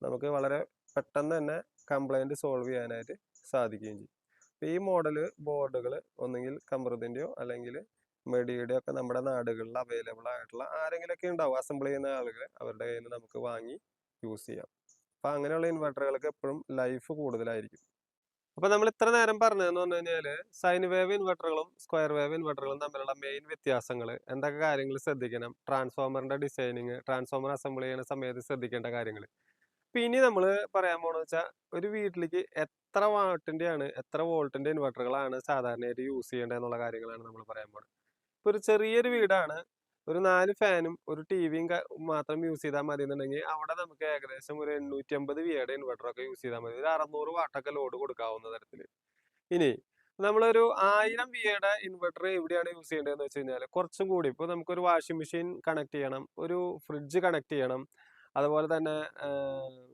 നമുക്ക് വളരെ പെട്ടെന്ന് തന്നെ കംപ്ലൈന്റ് സോൾവ് ചെയ്യാനായിട്ട് സാധിക്കുകയും ചെയ്യും. ഈ മോഡൽ ബോർഡുകൾ ഒന്നുകിൽ കമ്പ്രതിന്റെയോ അല്ലെങ്കിൽ മെഡിയുടെയോ ഒക്കെ നമ്മുടെ നാടുകളിൽ അവൈലബിൾ ആയിട്ടുള്ള ആരെങ്കിലുമൊക്കെ ഉണ്ടാവും അസംബിൾ ചെയ്യുന്ന ആളുകൾ അവരുടെ കയ്യിൽ നമുക്ക് വാങ്ങി യൂസ് ചെയ്യാം. അപ്പൊ അങ്ങനെയുള്ള ഇൻവെർട്ടറുകൾക്ക് എപ്പോഴും ലൈഫ് കൂടുതലായിരിക്കും. അപ്പൊ നമ്മൾ ഇത്ര നേരം പറഞ്ഞതെന്ന് പറഞ്ഞു കഴിഞ്ഞാൽ സൈൻ വേവ് ഇൻവെർട്ടറുകളും സ്ക്വയർ വേവ് ഇൻവെർട്ടറുകളും തമ്മിലുള്ള മെയിൻ വ്യത്യാസങ്ങൾ എന്തൊക്കെ കാര്യങ്ങൾ ശ്രദ്ധിക്കണം, ട്രാൻസ്ഫോമറിന്റെ ഡിസൈനിങ്, ട്രാൻസ്ഫോമർ അസംബിൾ ചെയ്യുന്ന സമയത്ത് ശ്രദ്ധിക്കേണ്ട കാര്യങ്ങൾ അപ്പൊ ഇനി നമ്മൾ പറയാൻ പോകണമെന്ന് വെച്ചാൽ ഒരു വീട്ടിലേക്ക് എത്ര വാട്ടിന്റെയാണ് എത്ര വോൾട്ടിന്റെ ഇൻവെർട്ടറുകളാണ് സാധാരണയായിട്ട് യൂസ് ചെയ്യേണ്ടത് എന്നുള്ള കാര്യങ്ങളാണ് നമ്മൾ പറയാൻ പോണത്. ഇപ്പൊ ഒരു ചെറിയൊരു വീടാണ്. ഒരു നാല് ഫാനും ഒരു ടിവിയും മാത്രം യൂസ് ചെയ്താൽ മതി എന്നുണ്ടെങ്കിൽ അവിടെ നമുക്ക് ഏകദേശം ഒരു 850 വിയുടെ ഇൻവെർട്ടറൊക്കെ യൂസ് ചെയ്താൽ മതി. ഒരു 600 വാട്ടൊക്കെ ലോഡ് കൊടുക്കാവുന്ന തരത്തിൽ ഇനി നമ്മളൊരു ആയിരം വിയുടെ ഇൻവെർട്ടർ എവിടെയാണ് യൂസ് ചെയ്യേണ്ടതെന്ന് വെച്ച് കഴിഞ്ഞാൽ കുറച്ചും കൂടി ഇപ്പൊ നമുക്കൊരു വാഷിംഗ് മെഷീൻ കണക്ട് ചെയ്യണം, ഒരു ഫ്രിഡ്ജ് കണക്ട് ചെയ്യണം, അതുപോലെ തന്നെ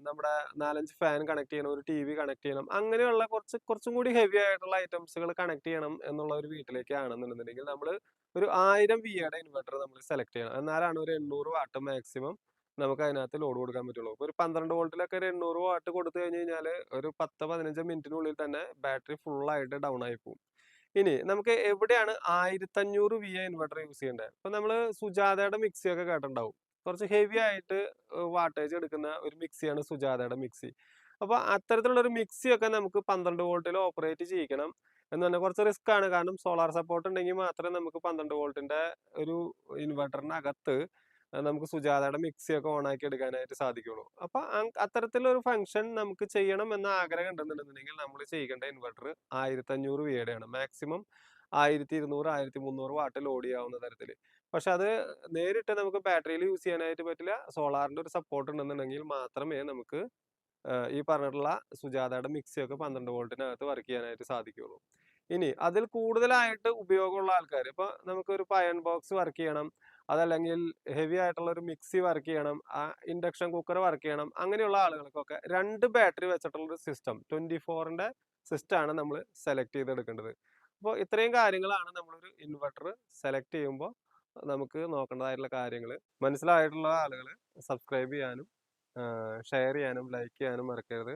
നമ്മുടെ 4, 5 ഫാൻ കണക്ട് ചെയ്യണം, ഒരു ടി വി കണക്ട് ചെയ്യണം. അങ്ങനെയുള്ള കുറച്ച് കുറച്ചും കൂടി ഹെവി ആയിട്ടുള്ള ഐറ്റംസുകൾ കണക്ട് ചെയ്യണം എന്നുള്ള ഒരു വീട്ടിലേക്കാണെന്നുണ്ടെന്നുണ്ടെങ്കിൽ നമ്മൾ ഒരു 1000 വിയുടെ ഇൻവെർട്ടർ നമ്മൾ സെലക്ട് ചെയ്യണം. എന്നാലാണ് ഒരു 800 വാട്ട് മാക്സിമം നമുക്ക് അതിനകത്ത് ലോഡ് കൊടുക്കാൻ പറ്റുള്ളൂ. ഒരു 12 വോൾട്ടിലൊക്കെ ഒരു 800 വാട്ട് കൊടുത്തു കഴിഞ്ഞ് കഴിഞ്ഞാൽ ഒരു 10, 15 മിനിറ്റിനുള്ളിൽ തന്നെ ബാറ്ററി ഫുൾ ആയിട്ട് ഡൗൺ ആയി പോകും. ഇനി നമുക്ക് എവിടെയാണ് 1500 വി ഇൻവെർട്ടർ യൂസ് ചെയ്യേണ്ടത്? ഇപ്പൊ നമ്മൾ സുജാതയുടെ മിക്സി ഒക്കെ കേട്ടിട്ടുണ്ടാവും. കുറച്ച് ഹെവി ആയിട്ട് വാട്ടേജ് എടുക്കുന്ന ഒരു മിക്സിയാണ് സുജാതയുടെ മിക്സി. അപ്പോൾ അത്തരത്തിലുള്ള ഒരു മിക്സി ഒക്കെ നമുക്ക് 12 വോൾട്ടിൽ ഓപ്പറേറ്റ് ചെയ്യിക്കണം എന്ന് പറഞ്ഞാൽ കുറച്ച് റിസ്ക് ആണ്. കാരണം സോളാർ സപ്പോർട്ട് ഉണ്ടെങ്കിൽ മാത്രമേ നമുക്ക് 12 വോൾട്ടിന്റെ ഒരു ഇൻവെർട്ടറിനകത്ത് നമുക്ക് സുജാതയുടെ മിക്സി ഒക്കെ ഓൺ ആക്കി എടുക്കാനായിട്ട് സാധിക്കുള്ളൂ. അപ്പൊ അത്തരത്തിലൊരു ഫംഗ്ഷൻ നമുക്ക് ചെയ്യണം എന്ന ആഗ്രഹം ഉണ്ടെന്നുണ്ടെന്നുണ്ടെങ്കിൽ നമ്മൾ ചെയ്യേണ്ട ഇൻവെർട്ടർ 1500 വിയുടെയാണ്. മാക്സിമം 1200, 1300 വാട്ട് ലോഡ് ചെയ്യാവുന്ന തരത്തിൽ പക്ഷെ അത് നേരിട്ട് നമുക്ക് ബാറ്ററിയിൽ യൂസ് ചെയ്യാനായിട്ട് പറ്റില്ല. സോളാറിന്റെ ഒരു സപ്പോർട്ട് ഉണ്ടെന്നുണ്ടെങ്കിൽ മാത്രമേ നമുക്ക് ഈ പറഞ്ഞിട്ടുള്ള സുജാതയുടെ മിക്സി ഒക്കെ 12 വോൾട്ടിനകത്ത് വർക്ക് ചെയ്യാനായിട്ട് സാധിക്കുള്ളൂ. ഇനി അതിൽ കൂടുതലായിട്ട് ഉപയോഗമുള്ള ആൾക്കാർ ഇപ്പൊ നമുക്കൊരു പയൺ ബോക്സ് വർക്ക് ചെയ്യണം, അതല്ലെങ്കിൽ ഹെവി ആയിട്ടുള്ള ഒരു മിക്സി വർക്ക് ചെയ്യണം, ഇൻഡക്ഷൻ കുക്കർ വർക്ക് ചെയ്യണം. അങ്ങനെയുള്ള ആളുകൾക്കൊക്കെ രണ്ട് ബാറ്ററി വെച്ചിട്ടുള്ള ഒരു സിസ്റ്റം 24ന്റെ സിസ്റ്റം ആണ് നമ്മൾ സെലക്ട് ചെയ്തെടുക്കേണ്ടത്. അപ്പോൾ ഇത്രയും കാര്യങ്ങളാണ് നമ്മളൊരു ഇൻവെർട്ടർ സെലക്ട് ചെയ്യുമ്പോൾ നമുക്ക് നോക്കേണ്ടതായിട്ടുള്ള കാര്യങ്ങൾ മനസ്സിലായിട്ടുള്ള ആളുകൾ സബ്സ്ക്രൈബ് ചെയ്യാനും ഷെയർ ചെയ്യാനും ലൈക്ക് ചെയ്യാനും മറക്കരുത്.